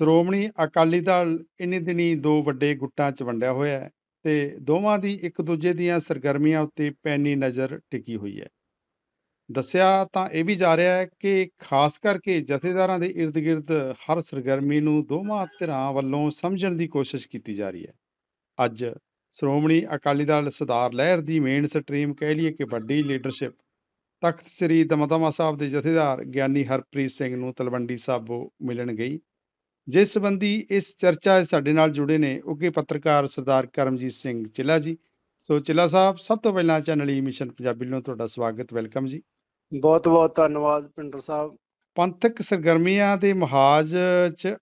ਸ਼੍ਰੋਮਣੀ ਅਕਾਲੀ ਦਲ ਇੰਨੇ ਦਿਨੀ ਦੋ ਵੱਡੇ ਗੁੱਟਾਂ 'ਚ ਵੰਡਿਆ ਹੋਇਆ ਹੈ ਤੇ ਦੋਵਾਂ ਦੀ ਇੱਕ ਦੂਜੇ ਦੀਆਂ ਸਰਗਰਮੀਆਂ ਉੱਤੇ ਪੈਣੀ ਨਜ਼ਰ ਟਿਕੀ ਹੋਈ ਹੈ। ਦੱਸਿਆ ਤਾਂ ਇਹ ਵੀ ਜਾ ਰਿਹਾ ਹੈ ਕਿ ਖਾਸ ਕਰਕੇ ਜਥੇਦਾਰਾਂ ਦੇ ਇਰਦ-ਗਿਰਦ ਹਰ ਸਰਗਰਮੀ ਨੂੰ ਦੋਵਾਂ ਧਿਰਾਂ ਵੱਲੋਂ ਸਮਝਣ ਦੀ ਕੋਸ਼ਿਸ਼ ਕੀਤੀ ਜਾ ਰਹੀ ਹੈ। ਅੱਜ ਸ਼੍ਰੋਮਣੀ ਅਕਾਲੀ ਦਲ ਸਰਦਾਰ ਲਹਿਰ ਦੀ ਮੇਨ ਸਟਰੀਮ ਕਹਿ ਲਈਏ ਕਿ ਵੱਡੀ ਲੀਡਰਸ਼ਿਪ, ਤਖਤ ਸ੍ਰੀ ਦਮਦਮਾ ਸਾਹਿਬ ਦੇ ਜਥੇਦਾਰ ਗਿਆਨੀ ਹਰਪ੍ਰੀਤ ਸਿੰਘ ਨੂੰ ਤਲਵੰਡੀ ਸਾਬੋ ਮਿਲਣ ਗਈ। ਜਿਸ ਸੰਬੰਧੀ ਇਸ ਚਰਚਾ ਸਾਡੇ ਨਾਲ ਜੁੜੇ ਨੇ ਉੱਘੇ ਪੱਤਰਕਾਰ ਸਰਦਾਰ ਕਰਮਜੀਤ ਸਿੰਘ ਚਿੱਲਾ ਜੀ। ਸੋ ਚਿੱਲਾ ਸਾਹਿਬ ਸਭ ਤੋਂ ਪਹਿਲਾਂ ਚੈਨਲ ਈ ਮਿਸ਼ਨ ਪੰਜਾਬੀ ਵੱਲੋਂ ਤੁਹਾਡਾ ਸਵਾਗਤ ਵੈਲਕਮ ਜੀ। ਬਹੁਤ ਬਹੁਤ ਧੰਨਵਾਦ ਪਿੰਡਰ ਸਾਹਿਬ। ਪੰਥਕ ਸਰਗਰਮੀਆਂ ਦੇ ਮਹਾਜ 'ਚ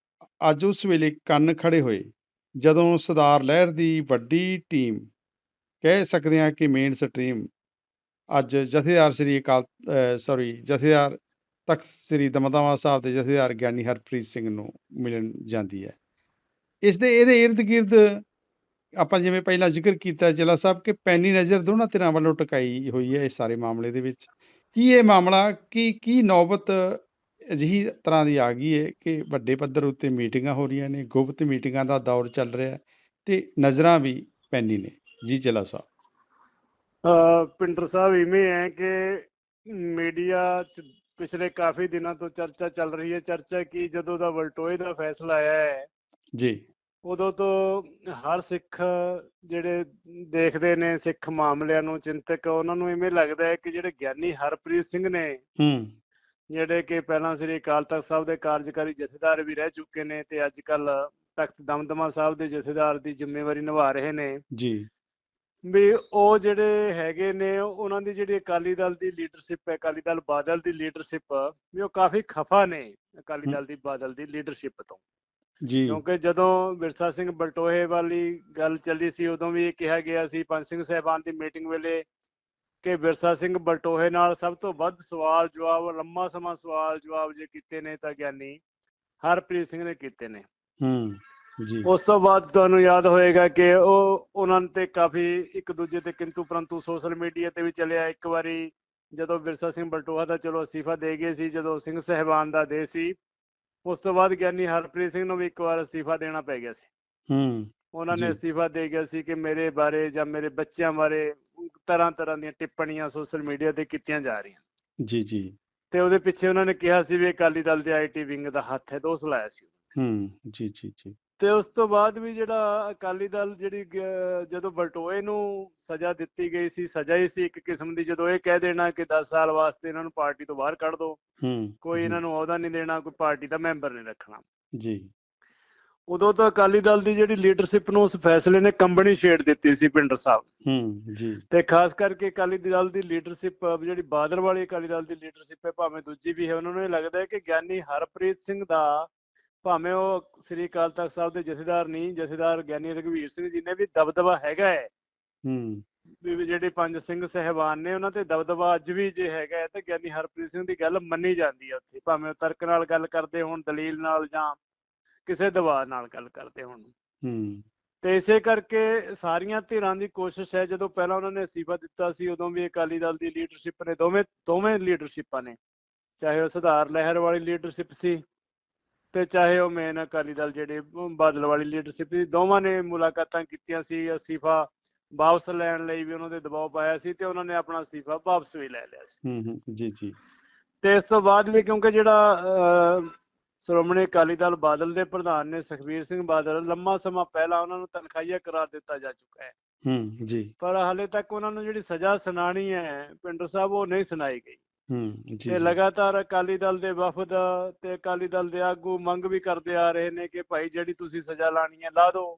ਅੱਜ ਉਸ ਵੇਲੇ ਕੰਨ ਖੜੇ ਹੋਏ ਜਦੋਂ ਸਰਦਾਰ ਲਹਿਰ ਦੀ ਵੱਡੀ ਟੀਮ ਕਹਿ ਸਕਦੇ ਹਾਂ ਕਿ ਮੇਨ ਸਟਰੀਮ ਅੱਜ ਜਥੇਦਾਰ ਸ੍ਰੀ ਅਕਾਲ ਸੌਰੀ ਜਥੇਦਾਰ ਤਖਤ ਸ੍ਰੀ ਦਮਦਮਾ ਸਾਹਿਬ ਦੇ ਜਥੇਦਾਰ ਗਿਆਨੀ ਹਰਪ੍ਰੀਤ ਸਿੰਘ ਨੂੰ ਮਿਲਣ ਜਾਂਦੀ ਹੈ। ਇਸ ਦੇ ਇਹਦੇ ਇਰਦ ਗਿਰਦ ਆਪਾਂ ਜਿਵੇਂ ਪਹਿਲਾਂ ਜ਼ਿਕਰ ਕੀਤਾ ਜਿਲਾ ਸਾਹਿਬ ਕਿ ਪੈਨੀ ਨਜ਼ਰ ਦੋਨਾਂ ਧਿਰਾਂ ਵੱਲੋਂ ਟਿਕਾਈ ਹੋਈ ਹੈ ਇਸ ਸਾਰੇ ਮਾਮਲੇ ਦੇ ਵਿੱਚ। ਕੀ ਇਹ ਮਾਮਲਾ, ਕੀ ਕੀ ਨੌਬਤ ਅਜਿਹੀ ਤਰ੍ਹਾਂ ਦੀ ਆ ਗਈ ਹੈ ਕਿ ਵੱਡੇ ਪੱਧਰ ਉੱਤੇ ਮੀਟਿੰਗਾਂ ਹੋ ਰਹੀਆਂ ਨੇ, ਗੁਪਤ ਮੀਟਿੰਗਾਂ ਦਾ ਦੌਰ ਚੱਲ ਰਿਹਾ ਹੈ ਤੇ ਨਜ਼ਰਾਂ ਵੀ ਪੈਣੀ ਨੇ। ਜੀ ਜਿਲਾ ਸਾਹਿਬ। ਅਹ ਪਿੰਡਰ ਸਾਹਿਬ ਇਵੇਂ ਹੈ ਕਿ ਮੀਡੀਆ ਚ ਪਿਛਲੇ ਕਾਫੀ ਦਿਨਾਂ ਤੋਂ ਚਰਚਾ ਚੱਲ ਰਹੀ ਹੈ ਚਰਚਾ ਕੀ ਜਦੋਂ ਦਾ ਵਲਟੋਏ ਦਾ ਫੈਸਲਾ ਆਇਆ ਹੈ ਜੀ। ਉਦੋਂ ਤੋਂ ਹਰ ਸਿੱਖ ਜਿਹੜੇ ਦੇਖਦੇ ਨੇ ਸਿੱਖ ਮਾਮਲਿਆਂ ਨੂੰ ਚਿੰਤਕ ਉਹਨਾਂ ਨੂੰ ਇਵੇਂ ਲੱਗਦਾ ਹੈ ਕਿ ਜਿਹੜੇ ਗਿਆਨੀ ਹਰਪ੍ਰੀਤ ਸਿੰਘ ਨੇ ਹੂੰ। ਜਿਹੜੇ ਕਿ ਪਹਿਲਾਂ ਸ੍ਰੀ ਅਕਾਲ ਤਖਤ ਸਾਹਿਬ ਦੇ ਕਾਰਜਕਾਰੀ ਜਥੇਦਾਰ ਵੀ ਰਹਿ ਚੁੱਕੇ ਨੇ ਤੇ ਅੱਜ ਕੱਲ ਤਖਤ ਦਮਦਮਾ ਸਾਹਿਬ ਦੇ ਜਥੇਦਾਰ ਦੀ ਜ਼ਿੰਮੇਵਾਰੀ ਨਿਭਾ ਰਹੇ ਨੇ। ਜੀ। ਵੀ ਉਹ ਜਿਹੜੇ ਹੈਗੇ ਨੇ ਉਹਨਾਂ ਦੀ ਜਿਹੜੀ ਅਕਾਲੀ ਦਲ ਦੀ ਲੀਡਰਸ਼ਿਪ ਹੈ ਅਕਾਲੀ ਦਲ ਬਾਦਲ ਦੀ ਲੀਡਰਸ਼ਿਪ ਵੀ ਉਹ ਕਾਫੀ ਖਫਾ ਨੇ ਅਕਾਲੀ। ਦਲ ਦੀ ਬਾਦਲ ਦੀ ਲੀਡਰਸ਼ਿਪ ਤੋਂ। ਜੀ। ਕਿਉਂਕਿ ਜਦੋਂ ਵਿਰਸਾ ਸਿੰਘ ਬਲਟੋਹੇ ਵਾਲੀ ਗੱਲ ਚੱਲੀ ਸੀ ਉਦੋਂ ਵੀ ਇਹ ਕਿਹਾ ਗਿਆ ਸੀ ਪੰਜ ਸਿੰਘ ਸਾਹਿਬਾਨ ਦੀ ਮੀਟਿੰਗ ਵੇਲੇ ਕਿ ਵਿਰਸਾ ਸਿੰਘ ਬਲਟੋਹੇ ਨਾਲ ਸਭ ਤੋਂ ਵੱਧ ਸਵਾਲ ਜਵਾਬ ਲੰਮਾ ਸਮਾਂ ਸਵਾਲ ਜਵਾਬ ਜੇ ਕੀਤੇ ਨੇ ਤਾਂ ਗਿਆਨੀ ਹਰਪ੍ਰੀਤ ਸਿੰਘ ਨੇ ਕੀਤੇ ਨੇ। ਹੂੰ। ਜੀ। ਉਸ ਤੋਂ ਬਾਅਦ ਤੁਹਾਨੂੰ ਯਾਦ ਹੋਏਗਾ ਕਿ ਉਹ ਉਹਨਾਂ ਤੇ ਕਾਫੀ ਇੱਕ ਦੂਜੇ ਤੇ ਕਿੰਤੂ ਪਰੰਤੂ ਸੋਸ਼ਲ ਮੀਡੀਆ ਤੇ ਵੀ ਚੱਲਿਆ। ਇੱਕ ਵਾਰੀ ਜਦੋਂ ਵਿਰਸਾ ਸਿੰਘ ਬਲਟੋਹਾ ਦਾ ਚਲੋ ਅਸਤੀਫਾ ਦੇ ਗਏ ਸੀ ਜਦੋਂ ਸਿੰਘ ਸਹਿਬਾਨ ਦਾ ਦੇ ਸੀ ਉਸ ਤੋਂ ਬਾਅਦ ਗਿਆਨੀ ਹਰਪ੍ਰੀਤ ਸਿੰਘ ਨੂੰ ਵੀ ਇੱਕ ਵਾਰ ਅਸਤੀਫਾ ਦੇਣਾ ਪੈ ਗਿਆ ਸੀ। ਹੂੰ ਉਹਨਾਂ ਨੇ। ਅਸਤੀਫਾ ਦੇ ਗਿਆ ਸੀ ਕਿ ਮੇਰੇ ਬਾਰੇ ਜਾਂ ਮੇਰੇ ਬੱਚਿਆਂ ਬਾਰੇ ਤਰ੍ਹਾਂ ਤਰ੍ਹਾਂ ਦੀਆਂ ਟਿੱਪਣੀਆਂ ਸੋਸ਼ਲ ਮੀਡੀਆ ਤੇ ਕੀਤੀਆਂ ਜਾ ਰਹੀਆਂ। ਜੀ ਜੀ। ਤੇ ਉਹਦੇ ਪਿੱਛੇ ਉਹਨਾਂ ਨੇ ਕਿਹਾ ਸੀ ਵੀ ਅਕਾਲੀ ਦਲ ਦੇ ਆਈਟੀ ਵਿੰਗ ਦਾ ਹੱਥ ਹੈ ਦੋਸ਼ ਲਾਇਆ ਸੀ। ਹੂੰ ਜੀ ਜੀ ਜੀ। ਤੇ ਉਸ ਤੋਂ ਬਾਅਦ ਵੀ ਜਿਹੜਾ ਅਕਾਲੀ ਦਲ ਜਿਹੜੀ ਜਦੋਂ ਬਲਟੋਏ ਨੂੰ ਸਜ਼ਾ ਦਿੱਤੀ ਗਈ ਸੀ ਸਜ਼ਾ ਹੀ ਸੀ ਇੱਕ ਕਿਸਮ ਦੀ ਜਦੋਂ ਇਹ ਕਹਿ ਦੇਣਾ ਕਿ 10 ਸਾਲ ਵਾਸਤੇ ਇਹਨਾਂ ਨੂੰ ਪਾਰਟੀ ਤੋਂ ਬਾਹਰ ਕੱਢ ਦਿਓ ਹੂੰ ਕੋਈ ਇਹਨਾਂ ਨੂੰ ਅਹੁਦਾ ਨਹੀਂ ਦੇਣਾ ਕੋਈ ਪਾਰਟੀ ਦਾ ਮੈਂਬਰ ਨਹੀਂ ਰੱਖਣਾ। ਜੀ। ਉਦੋਂ ਤਾਂ ਅਕਾਲੀ ਦਲ ਦੀ ਜਿਹੜੀ ਲੀਡਰਸ਼ਿਪ ਨੂੰ ਉਸ ਫੈਸਲੇ ਨੇ ਕੰਬਣੀ ਛੇੜ ਦਿੱਤੀ ਸੀ ਪਿੰਡਰ ਸਾਹਿਬ। ਹੂੰ ਜੀ। ਤੇ ਖਾਸ ਕਰਕੇ ਅਕਾਲੀ ਦਲ ਦੀ ਲੀਡਰਸ਼ਿਪ ਜਿਹੜੀ ਬਾਦਲ ਵਾਲੀ ਅਕਾਲੀ ਦਲ ਦੀ ਲੀਡਰਸ਼ਿਪ ਹੈ ਭਾਵੇਂ ਦੂਜੀ ਵੀ ਹੈ ਉਹਨਾਂ ਨੂੰ ਇਹ ਲੱਗਦਾ ਹੈ ਕਿ ਗਿਆਨੀ ਹਰਪ੍ਰੀਤ ਸਿੰਘ ਦਾ ਭਾਵੇਂ ਉਹ ਸ੍ਰੀ ਅਕਾਲ ਤਖਤ ਸਾਹਿਬ ਦੇ ਜਥੇਦਾਰ ਨਹੀਂ ਜਥੇਦਾਰ ਗਿਆਨੀ ਰਘਵੀਰ ਸਿੰਘ ਜੀ ਨੇ ਵੀ ਦਬਦਬਾ ਹੈਗਾ ਹੈ। ਹੂੰ। ਵੀ ਵੀ ਜਿਹੜੇ ਪੰਜ ਸਿੰਘ ਸਹਿਬਾਨ ਨੇ ਉਹਨਾਂ ਤੇ ਦਬਦਬਾ ਅੱਜ ਵੀ ਜੇ ਹੈਗਾ ਹੈ ਤੇ ਗਿਆਨੀ ਹਰਪ੍ਰੀਤ ਸਿੰਘ ਦੀ ਗੱਲ ਮੰਨੀ ਜਾਂਦੀ ਹੈ ਉੱਥੇ। ਭਾਵੇਂ ਉਹ ਤਰਕ ਨਾਲ ਗੱਲ ਕਰਦੇ ਹੋਣ ਦਲੀਲ ਨਾਲ ਜਾਂ ਕਿਸੇ ਦਬਾਅ ਨਾਲ ਗੱਲ ਕਰਦੇ ਹੋਣ। ਹੂੰ। ਤੇ ਇਸੇ ਕਰਕੇ ਸਾਰੀਆਂ ਧਿਰਾਂ ਦੀ ਕੋਸ਼ਿਸ਼ ਹੈ ਜਦੋਂ ਪਹਿਲਾਂ ਉਹਨਾਂ ਨੇ ਅਸਤੀਫਾ ਦਿੱਤਾ ਸੀ ਉਦੋਂ ਵੀ ਅਕਾਲੀ ਦਲ ਦੀ ਲੀਡਰਸ਼ਿਪ ਨੇ ਦੋਵੇਂ ਦੋਵੇਂ ਲੀਡਰਸ਼ਿਪਾਂ ਨੇ। ਚਾਹੇ ਉਹ ਸੁਧਾਰ ਲਹਿਰ ਵਾਲੀ ਲੀਡਰਸ਼ਿਪ ਸੀ ਤੇ ਚਾਹੇ ਉਹ ਮੇਨ ਅਕਾਲੀ ਦਲ ਜਿਹੜੇ ਬਾਦਲ ਵਾਲੀ ਲੀਡਰਸ਼ਿਪ ਸੀ ਦੋਵਾਂ ਨੇ ਮੁਲਾਕਾਤਾਂ ਕੀਤੀਆਂ ਸੀ ਅਸਤੀਫਾ ਵਾਪਸ ਲੈਣ ਲਈ ਵੀ ਉਹਨਾਂ ਦੇ ਦਬਾਅ ਪਾਇਆ ਸੀ ਤੇ ਉਹਨਾਂ ਨੇ ਆਪਣਾ ਅਸਤੀਫਾ ਵਾਪਸ ਵੀ ਲੈ ਲਿਆ ਸੀ। ਹੂੰ ਹੂੰ ਜੀ ਜੀ। ਤੇ ਇਸ ਤੋਂ ਬਾਅਦ ਵੀ ਕਿਉਂਕਿ ਜਿਹੜਾ ਸ਼੍ਰੋਮਣੀ ਅਕਾਲੀ ਦਲ ਬਾਦਲ ਦੇ ਪ੍ਰਧਾਨ ਨੇ ਸੁਖਬੀਰ ਸਿੰਘ ਬਾਦਲ ਲੰਮਾ ਸਮਾਂ ਪਹਿਲਾਂ ਉਹਨਾਂ ਨੂੰ ਤਨਖਾਹੀਆ ਕਰਾਰ ਦਿੱਤਾ ਜਾ ਚੁੱਕਾ ਹੈ। ਹੂੰ ਜੀ। ਪਰ ਹਾਲੇ ਤੱਕ ਉਹਨਾਂ ਨੂੰ ਜਿਹੜੀ ਸਜ਼ਾ ਸੁਣਾਣੀ ਹੈ ਪਿੰਡਰ ਸਾਹਿਬ ਉਹ ਨਹੀਂ ਸੁਣਾਈ ਗਈ। ਹੂੰ ਜੀ ਤੇ ਲਗਾਤਾਰ ਅਕਾਲੀ ਦਲ ਦੇ ਵਫਦ ਤੇ ਅਕਾਲੀ ਦਲ ਦੇ ਆਗੂ ਮੰਗ ਵੀ ਕਰਦੇ ਆ ਰਹੇ ਨੇ ਕਿ ਭਾਈ ਜਿਹੜੀ ਤੁਸੀਂ ਸਜ਼ਾ ਲਾਣੀ ਹੈ ਲਾ ਦਿਓ।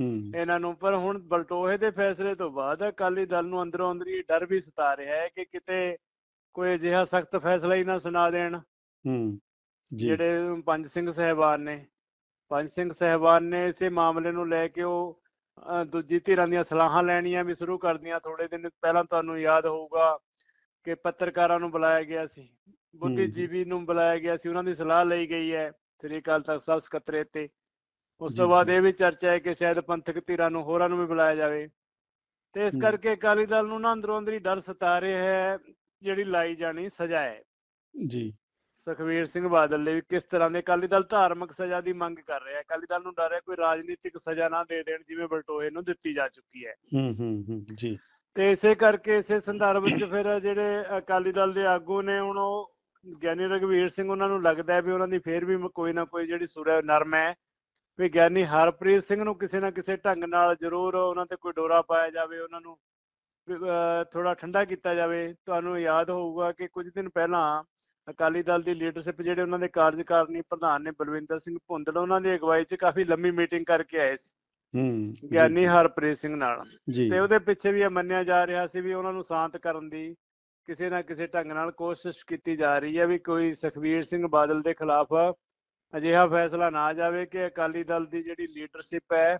ਹੂੰ। ਇਹਨਾਂ ਨੂੰ ਪਰ ਹੁਣ ਬਲਟੋਹੇ ਦੇ ਫੈਸਲੇ ਤੋਂ ਬਾਅਦ ਅਕਾਲੀ ਦਲ ਨੂੰ ਅੰਦਰੋਂ ਅੰਦਰੀ ਡਰ ਵੀ ਸਤਾ ਰਿਹਾ ਹੈ ਕਿ ਕਿਤੇ ਕੋਈ ਅਜਿਹਾ ਸਖਤ ਫੈਸਲਾ ਹੀ ਨਾ ਸੁਣਾ ਦੇਣ। ਹੂੰ ਜੀ। ਜਿਹੜੇ ਪੰਜ ਸਿੰਘ ਸਹਿਬਾਨ ਨੇ ਪੰਜ ਸਿੰਘ ਸਹਿਬਾਨ ਨੇ ਇਸੇ ਮਾਮਲੇ ਨੂੰ ਲੈ ਕੇ ਉਹ ਦੂਜੀ ਧਿਰਾਂ ਦੀਆਂ ਸਲਾਹਾਂ ਲੈਣੀਆਂ ਵੀ ਸ਼ੁਰੂ ਕਰਦੀਆਂ ਥੋੜੇ ਦਿਨ ਪਹਿਲਾਂ ਤੁਹਾਨੂੰ ਯਾਦ ਹੋਊਗਾ ਕਿ ਪੱਤਰਕਾਰਾਂ ਨੂੰ ਬੁਲਾਇਆ ਗਿਆ ਸੀ ਬੁੱਧੀਜੀਵੀ ਨੂੰ ਬੁਲਾਇਆ ਗਿਆ ਸੀ ਉਹਨਾਂ ਦੀ ਸਲਾਹ ਲਈ ਗਈ ਹੈ ਸ੍ਰੀ ਅਕਾਲ ਤਖਤ ਸਾਹਿਬ ਸਕੱਤਰੇਤ ਤੇ। ਉਸ ਤੋਂ ਬਾਅਦ। ਇਹ ਵੀ ਚਰਚਾ ਹੈ ਕਿ ਸ਼ਾਇਦ ਪੰਥਕ ਧਿਰਾਂ ਨੂੰ ਹੋਰਾਂ ਨੂੰ ਵੀ ਬੁਲਾਇਆ ਜਾਵੇ। ਤੇ ਇਸ। ਕਰਕੇ ਅਕਾਲੀ ਦਲ ਨੂੰ ਨਾ ਅੰਦਰੋਂ ਅੰਦਰੀ ਡਰ ਸਤਾ ਰਿਹਾ ਹੈ ਜਿਹੜੀ ਲਾਈ ਜਾਣੀ ਸਜ਼ਾ ਹੈ। ਜੀ। ਸੁਖਵੀਰ ਸਿੰਘ ਬਾਦਲ ਲਈ ਵੀ ਕਿਸ ਤਰ੍ਹਾਂ ਦੇ ਅਕਾਲੀ ਦਲ ਧਾਰਮਿਕ ਸਜ਼ਾ ਦੀ ਮੰਗ ਕਰ ਰਿਹਾ ਹੈ। ਅਕਾਲੀ ਦਲ ਨੂੰ ਡਰ ਹੈ ਕੋਈ ਰਾਜਨੀਤਿਕ ਸਜ਼ਾ ਨਾ ਦੇ ਦੇਣ ਜਿਵੇਂ ਬਲਟੋਏ ਨੂੰ ਦਿੱਤੀ ਜਾ ਚੁੱਕੀ ਹੈ। ਹੂੰ ਹੂੰ ਹੂੰ ਜੀ। ਤੇ ਇਸੇ ਕਰਕੇ ਇਸੇ ਸੰਦਰਭ ਵਿੱਚ ਫਿਰ ਜਿਹੜੇ ਅਕਾਲੀ ਦਲ ਦੇ ਆਗੂ ਨੇ, ਹੁਣ ਉਹ ਗਿਆਨੀ ਰਘਵੀਰ ਸਿੰਘ ਉਹਨਾਂ ਨੂੰ ਲੱਗਦਾ ਹੈ ਵੀ ਉਹਨਾਂ ਦੀ ਫੇਰ ਵੀ ਕੋਈ ਨਾ ਕੋਈ ਜਿਹੜੀ ਸੁਰ ਹੈ ਨਰਮ ਹੈ, ਵੀ ਗਿਆਨੀ ਹਰਪ੍ਰੀਤ ਸਿੰਘ ਨੂੰ ਕਿਸੇ ਨਾ ਕਿਸੇ ਢੰਗ ਨਾਲ ਜ਼ਰੂਰ ਉਹਨਾਂ ਤੇ ਕੋਈ ਡੋਰਾ ਪਾਇਆ ਜਾਵੇ, ਉਹਨਾਂ ਨੂੰ ਥੋੜਾ ਠੰਡਾ ਕੀਤਾ ਜਾਵੇ। ਤੁਹਾਨੂੰ ਯਾਦ ਹੋਊਗਾ ਕਿ ਕੁਝ ਦਿਨ ਪਹਿਲਾਂ ਅਕਾਲੀ ਦਲ ਦੀ ਲੀਡਰਸ਼ਿਪ ਜਿਹੜੇ ਉਹਨਾਂ ਦੇ ਕਾਰਜਕਾਰਨੀ ਪ੍ਰਧਾਨ ਨੇ ਬਲਵਿੰਦਰ ਸਿੰਘ ਭੁੰਦਲ, ਉਹਨਾਂ ਦੀ ਅਗਵਾਈ 'ਚ ਕਾਫੀ ਲੰਮੀ ਮੀਟਿੰਗ ਕਰਕੇ ਆਏ ਸੀ। ਹੂੰ ਗਿਆਨੀ ਹਰਪ੍ਰੀਤ ਸਿੰਘ ਨਾਲ। ਤੇ ਉਹਦੇ ਪਿੱਛੇ ਵੀ ਇਹ ਮੰਨਿਆ ਜਾ ਰਿਹਾ ਸੀ ਵੀ ਉਹਨਾਂ ਨੂੰ ਸ਼ਾਂਤ ਕਰਨ ਦੀ ਕਿਸੇ ਨਾ ਕਿਸੇ ਢੰਗ ਨਾਲ ਕੋਸ਼ਿਸ਼ ਕੀਤੀ ਜਾ ਰਹੀ ਹੈ ਵੀ ਕੋਈ ਸੁਖਵੀਰ ਸਿੰਘ ਬਾਦਲ ਦੇ ਖਿਲਾਫ ਅਜਿਹਾ ਫੈਸਲਾ ਨਾ ਜਾਵੇ ਕਿ ਅਕਾਲੀ ਦਲ ਦੀ ਜਿਹੜੀ ਲੀਡਰਸ਼ਿਪ ਹੈ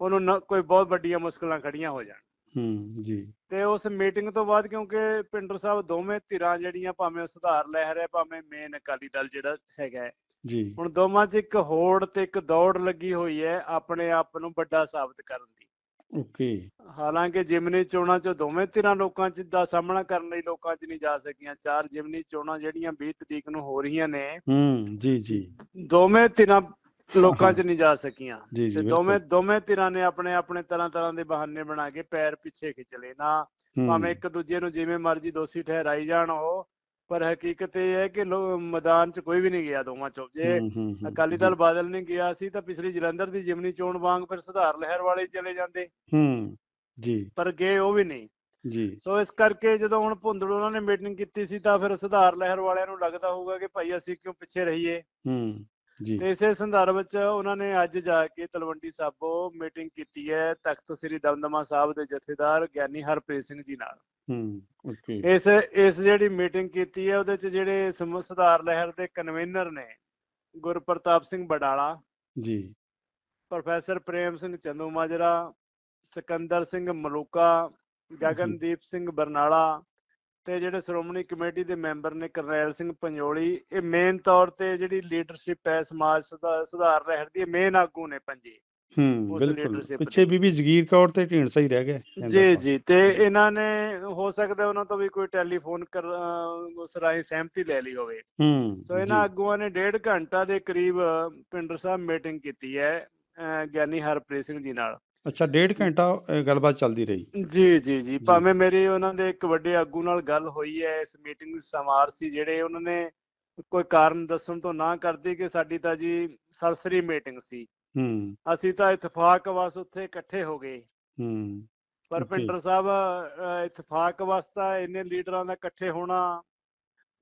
ਉਹਨੂੰ ਕੋਈ ਬਹੁਤ ਵੱਡੀਆਂ ਮੁਸ਼ਕਲਾਂ ਖੜੀਆਂ ਹੋ ਜਾਣ। ਹੂੰ ਜੀ। ਤੇ ਉਸ ਮੀਟਿੰਗ ਤੋਂ ਬਾਅਦ ਕਿਉਂਕਿ ਪਿੰਡਰ ਸਾਹਿਬ ਦੋਵੇਂ ਧਿਰਾਂ ਜਿਹੜੀਆਂ ਭਾਵੇਂ ਸੁਧਾਰ ਲਹਿਰ ਹੈ ਭਾਵੇਂ ਮੇਨ ਅਕਾਲੀ ਦਲ ਜਿਹੜਾ ਹੈਗਾ ਜੀ। ਹੁਣ ਦੋਵਾਂ 'ਚ ਇੱਕ ਹੋੜ ਤੇ ਇੱਕ ਦੌੜ ਲੱਗੀ ਹੋਈ ਹੈ ਆਪਣੇ ਆਪ ਨੂੰ ਵੱਡਾ ਸਾਬਤ ਕਰਨ ਦੀ। ਓਕੇ। ਹਾਲਾਂਕਿ ਜਿਮਨੀ ਚੋਣਾਂ 'ਚ ਦੋਵੇਂ ਧਿਰਾਂ ਲੋਕਾਂ 'ਚ ਦਾ ਸਾਹਮਣਾ ਕਰਨ ਲਈ ਲੋਕਾਂ 'ਚ ਨਹੀਂ ਜਾ ਸਕੀਆਂ। ਚਾਰ ਜਿਮਨੀ ਚੋਣਾਂ ਜਿਹੜੀਆਂ 20 ਤਰੀਕ ਨੂੰ ਹੋ ਰਹੀਆਂ ਨੇ ਹੂੰ ਜੀ ਜੀ। ਦੋਵੇਂ ਧਿਰਾਂ ਲੋਕਾਂ 'ਚ ਨਹੀਂ ਜਾ ਸਕੀਆਂ। ਤੇ ਦੋਵੇਂ ਦੋਵੇਂ ਧਿਰਾਂ ਨੇ ਆਪਣੇ ਆਪਣੇ ਤਰ੍ਹਾਂ ਤਰ੍ਹਾਂ ਦੇ ਬਹਾਨੇ ਬਣਾ ਕੇ ਪੈਰ ਪਿੱਛੇ ਖਿੱਚ ਲਏ ਨਾ। ਭਾਵੇਂ ਇੱਕ ਦੂਜੇ ਨੂੰ ਜਿਵੇਂ ਮਰਜ਼ੀ ਦੋਸ਼ੀ ਠਹਿਰਾਈ ਜਾਣ ਉਹ ਪਰ ਹਕੀਕਤ ਇਹ ਹੈ ਕਿ ਲੋ- ਮੈਦਾਨ 'ਚ ਕੋਈ ਵੀ ਨਹੀਂ ਗਿਆ ਦੋਵਾਂ 'ਚੋਂ। ਜੇ ਅਕਾਲੀ ਦਲ ਬਾਦਲ ਨੇ ਗਿਆ ਸੀ ਤਾਂ ਪਿਛਲੀ ਜਲੰਧਰ ਦੀ ਜਿਮਨੀ ਚੋਣ ਵਾਂਗ ਫਿਰ ਸੁਧਾਰ ਲਹਿਰ ਵਾਲੇ ਚਲੇ ਜਾਂਦੇ। ਹੂੰ ਜੀ। ਪਰ ਗਏ ਉਹ ਵੀ ਨਹੀਂ। ਜੀ। ਸੋ ਇਸ ਕਰਕੇ ਜਦੋਂ ਹੁਣ ਭੁੰਦੜ ਉਹਨਾਂ ਨੇ ਮੀਟਿੰਗ ਕੀਤੀ ਸੀ ਤਾਂ ਫਿਰ ਸੁਧਾਰ ਲਹਿਰ ਵਾਲਿਆਂ ਨੂੰ ਲੱਗਦਾ ਹੋਊਗਾ ਕਿ ਭਾਈ ਅਸੀਂ ਕਿਉਂ ਪਿੱਛੇ ਰਹੀਏ। ਹੂੰ ਜੀ। ਤੇ ਇਸੇ ਸੰਦਰਭ ਵਿੱਚ ਉਹਨਾਂ ਨੇ ਅੱਜ ਜਾ ਕੇ ਤਲਵੰਡੀ ਸਾਬੋ ਮੀਟਿੰਗ ਕੀਤੀ ਹੈ ਤਖਤ ਸ੍ਰੀ ਦਮਦਮਾ ਸਾਹਿਬ ਦੇ ਜਥੇਦਾਰ ਗਿਆਨੀ ਹਰਪ੍ਰੀਤ ਸਿੰਘ ਜੀ ਨਾਲ। ਹੂੰ ਓਕੇ ਇਸ ਇਸ ਜਿਹੜੀ ਮੀਟਿੰਗ ਕੀਤੀ ਹੈ ਉਹਦੇ ਚ ਜਿਹੜੇ ਸੁਧਾਰ ਲਹਿਰ ਦੇ ਕਨਵੀਨਰ ਨੇ ਗੁਰਪ੍ਰਤਾਪ ਸਿੰਘ ਬਡਾਲਾ ਜੀ। ਪ੍ਰੋਫੈਸਰ ਪ੍ਰੇਮ ਸਿੰਘ ਚੰਦੂ ਮਾਜਰਾ ਸਿਕੰਦਰ ਸਿੰਘ ਮਲੂਕਾ ਗਗਨਦੀਪ ਸਿੰਘ ਬਰਨਾਲਾ ਤੇ ਜਿਹੜੇ ਸ਼੍ਰੋਮਣੀ ਕਮੇਟੀ ਦੇ ਮੈਂਬਰ ਨੇ ਕਰਨੈਲ ਸਿੰਘ ਪੰਜੋਲੀ ਇਹ ਮੇਨ ਤੌਰ ਤੇ ਜਿਹੜੀ ਲੀਡਰਸ਼ਿਪ ਹੈ ਸਮਾਜ ਸੁਧਾ- ਸੁਧਾਰ ਲਹਿਰ ਦੀ ਮੇਨ ਆਗੂ ਨੇ ਪੰਜੇ। ਹੂੰ ਬਿਲਕੁਲ। ਪਿੱਛੇ ਬੀਬੀ ਜਗੀਰ ਕੌਰ ਤੇ ਢੀਂਡਸਾ ਹੀ ਰਹਿ ਗਏ ਜੀ। ਜੀ ਤੇ ਇਹਨਾਂ ਨੇ ਹੋ ਸਕਦਾ ਉਹਨਾਂ ਤੋਂ ਵੀ ਕੋਈ ਟੈਲੀਫੋਨ ਕਰ ਉਸ ਰਾਹੀਂ ਸਹਿਮਤੀ ਲੈ ਲਈ ਹੋਵੇ। ਹੂੰ ਸੋ ਇਹਨਾਂ ਆਗੂਆਂ ਨੇ ਡੇਢ ਘੰਟਾ ਦੇ ਕਰੀਬ ਪਿੰਡਰ ਸਾਹਿਬ ਮੀਟਿੰਗ ਕੀਤੀ ਹੈ ਗਿਆਨੀ ਹਰਪ੍ਰੀਤ ਸਿੰਘ ਜੀ ਨਾਲ। ਅੱਛਾ ਡੇਢ ਘੰਟਾ ਗੱਲਬਾਤ ਚੱਲਦੀ ਰਹੀ। ਜੀ ਜੀ। ਜੀ। ਭਾਵੇਂ ਮੇਰੀ ਉਹਨਾਂ ਦੇ ਇੱਕ ਵੱਡੇ ਆਗੂ ਨਾਲ ਗੱਲ ਹੋਈ ਹੈ ਇਸ ਮੀਟਿੰਗ ਦੇ ਸਮਾਰ ਸੀ ਜਿਹੜੇ ਉਹਨਾਂ ਨੇ ਕੋਈ ਕਾਰਨ ਦੱਸਣ ਤੋਂ ਨਾ ਕਰਦੀ ਕਿ ਸਾਡੀ ਤਾਂ ਜੀ ਸਰਸਰੀ ਮੀਟਿੰਗ ਸੀ। ਹੂੰ। ਅਸੀਂ ਤਾਂ ਇਤਫਾਕ ਵਸ ਉੱਥੇ ਇਕੱਠੇ ਹੋ ਗਏ। ਹੂੰ। ਪਰ. ਪਿੰਡਰ ਸਾਹਿਬ ਇਤਫਾਕ ਵਸਤਾ ਇੰਨੇ ਲੀਡਰਾਂ ਦਾ ਇਕੱਠੇ ਹੋਣਾ